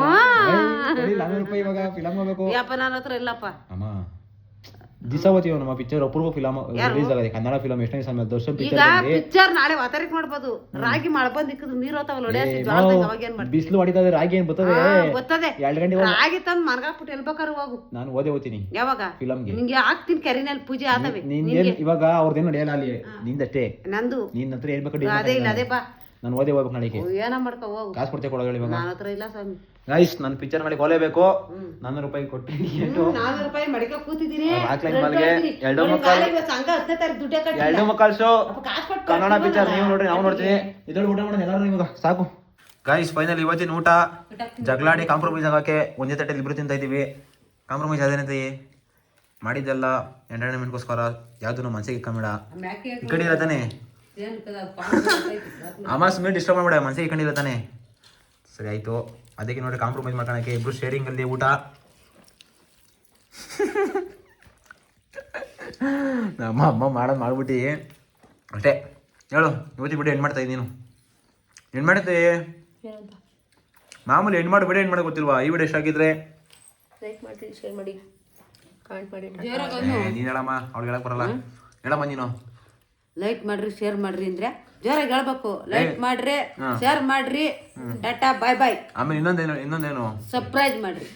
ನಾನು ರೂಪಾಯಿ ಇವಾಗ ಫಿಲಮ್ ಹೋಗ್ಬೇಕು. ಯಪ್ಪ ನನ್ನ ಹತ್ರ ಇಲ್ಲಪ್ಪ. ಅಮ್ಮ. ಓದ್ತೀವಿ ನಮ್ಮ ಪಿಕ್ಚರ್ ಅಪೂರ್ವ ಫಿಲಮ್ ರಿಲೀಸ್ ಆಗಿದೆ ಕನ್ನಡ ಫಿಲಮ್ ಎಷ್ಟನೇ ಸಮಯ ದರ್ಶನ್ ಈಗ ಪಿಕ್ಚರ್ ನಾಳೆ ವಾತರಿಕ್ ಮಾಡ್ಬೋದು. ರಾಗಿ ಮಳೆ ಬಂದ್ ಇಕ್ಕದ್ ನೀರ್ ಹೋತಾವಲ್ಲ ಮಾಡ್ತೀವಿ ಬಿಸಿಲು ಹೊಡಿತದೆ ರಾಗಿ ಏನ್ ಬರ್ತದೆ? ಬರ್ತದೆ. ಎರಡು ಗಂಟೆ ರಾಗಿ ತಂದ್ ಮನ್ಗಾಕ್ಬಿಟ್ಟು ಎಲ್ಬೇಕಾರು ಹೋಗು. ನಾನು ಓದೇ ಓದ್ತೀನಿ ಯಾವಾಗ? ಫಿಲಮ್ಗೆ ನಿಂಗೆ ಹಾಕ್ತೀನಿ ಕೆರಿನಲ್ಲಿ ಪೂಜೆ ಏನ್ ಇವಾಗ ಅವ್ರದ್ದೇನು ನಡೆಯಲ್ಲ ಅಲ್ಲಿ ನಿಂದಷ್ಟೇ. ನಂದು? ನಿನ್ನ ಹತ್ರ ಏನ್ ಬೇಕು ಅದೇ ಇಲ್ಲ ಅದೇ ಬಾ. ನಾನು ಓದೇ ಹೋಗ್ಬೇಕು ನಾಳೆಗೆ. ಏನ ಮಾಡ್ಕೋ ಹೋಗು. ಕಾಸು ಕೊಡ್ತೇ ಕೊಡೋದು ಹೇಳಿ ಇವಾಗ. ನನ್ನ ಹತ್ರ ಇಲ್ಲ ಸ್ವಾಮಿ. ಗೈಸ್ ನನ್ನ ಪಿಕ್ಚರ್ ಮಾಡಿ ಕೊಲೇಬೇಕು ನಾನ್ನೂರು ರೂಪಾಯಿ ಕೊಟ್ಟು ನಾನ್ನೂರು ರೂಪಾಯಿ ಮಡಿಕ ಕೂತಿದ್ದೀನಿ. ಎರಡು ಮಕ್ಕಳು. ಎರಡು ಶೋ ಕನ್ನಡ. ಪಿಕ್ಚರ್ ನೀವು ನೋಡ್ರಿ ನಾವು ನೋಡ್ತೀನಿ ಇದ್ರಲ್ಲಿ ಊಟ ಮಾಡೋಣ ಎಲ್ಲರೂ ನಿಮ್ಗೆ ಸಾಕು. ಗೈಸ್ ಫೈನಲ್ ಇವತ್ತಿನ ಊಟ. ಜಗಳಾಡಿ ಕಾಂಪ್ರಮೈಸ್ ಆಗಕ್ಕೆ ಒಂದೇ ತಟ್ಟೆಲಿ ಇಬ್ರು ತಿಂತಾ ಇದೀವಿ ಕಾಂಪ್ರಮೈಸ್ ಅದೇನಂತ ಮಾಡಿದ್ದೆಲ್ಲ ಎಂಟರ್ಟೈನ್ಮೆಂಟ್ಗೋಸ್ಕರ ಯಾವ್ದು ನಮ್ಮ ಮನಸ್ಸಿಗೆ ಕಮ್ಮಿಡ ಈ ಕಡೆ ಇರತ್ತಾನೆ ಪಾಂಡ್ ಅಮ್ಮ ಸುಮ್ಮನೆ ಡಿಸ್ಟರ್ಬ್ ಮಾಡ್ಬೇಡ ಮನಸ್ಸಿಗೆ ಇಕ್ಕೊಂಡಿಲ್ಲ ತಾನೆ? ಸರಿ ಆಯ್ತು. ಅದಕ್ಕೆ ನೋಡಿ ಕಾಂಪ್ರಮೈಸ್ ಮಾಡ್ಕೊಳಕ್ಕೆ ಇಬ್ರು ಶೇರಿಂಗ್ ಅಲ್ಲಿ ಊಟ. ನಮ್ಮ ಅಮ್ಮ ಮಾಡೋದು ಮಾಡ್ಬಿಟ್ಟಿ. ಅಷ್ಟೇ. ಹೇಳು ಇವತ್ತಿ ಬಿಡಿ ಹೆಣ್ಣು ಮಾಡ್ತಾ ನೀನು. ಹೆಣ್ಣು ಮಾಡುತ್ತೆ? ಮಾಮೂಲಿ ಹೆಣ್ಣು ಮಾಡಿ ಬಿಡಿ ಹೆಣ್ಣು ಮಾಡೋದು ಗೊತ್ತಿಲ್ವಾ? ಈ ವಿಡಿಯೋ ಎಷ್ಟಾಗಿದ್ರೆ ಲೈಕ್ ಮಾಡಿ ಶೇರ್ ಮಾಡಿ. ಕಾಮೆಂಟ್ ಮಾಡಿ ನೀನು ಹೇಳಮ್ಮ ಅವ್ಳಿಗೆ ಹೇಳಕ್ ಬರಲ್ಲ. ಹೇಳಮ್ಮ ನೀನು. ಲೈಕ್ ಮಾಡ್ರಿ ಶೇರ್ ಮಾಡ್ರಿ ಅಂದ್ರೆ ಜೋರಾಗಿ ಹೇಳ್ಬೇಕು. ಲೈಕ್ ಮಾಡ್ರಿ ಶೇರ್ ಮಾಡ್ರಿ. ಟಾಟಾ ಬಾಯ್ ಬಾಯ್ ಆಮೇಲೆ ಇನ್ನೊಂದೇನು ಇನ್ನೊಂದೇನು? ಸರ್ಪ್ರೈಸ್ ಮಾಡ್ರಿ.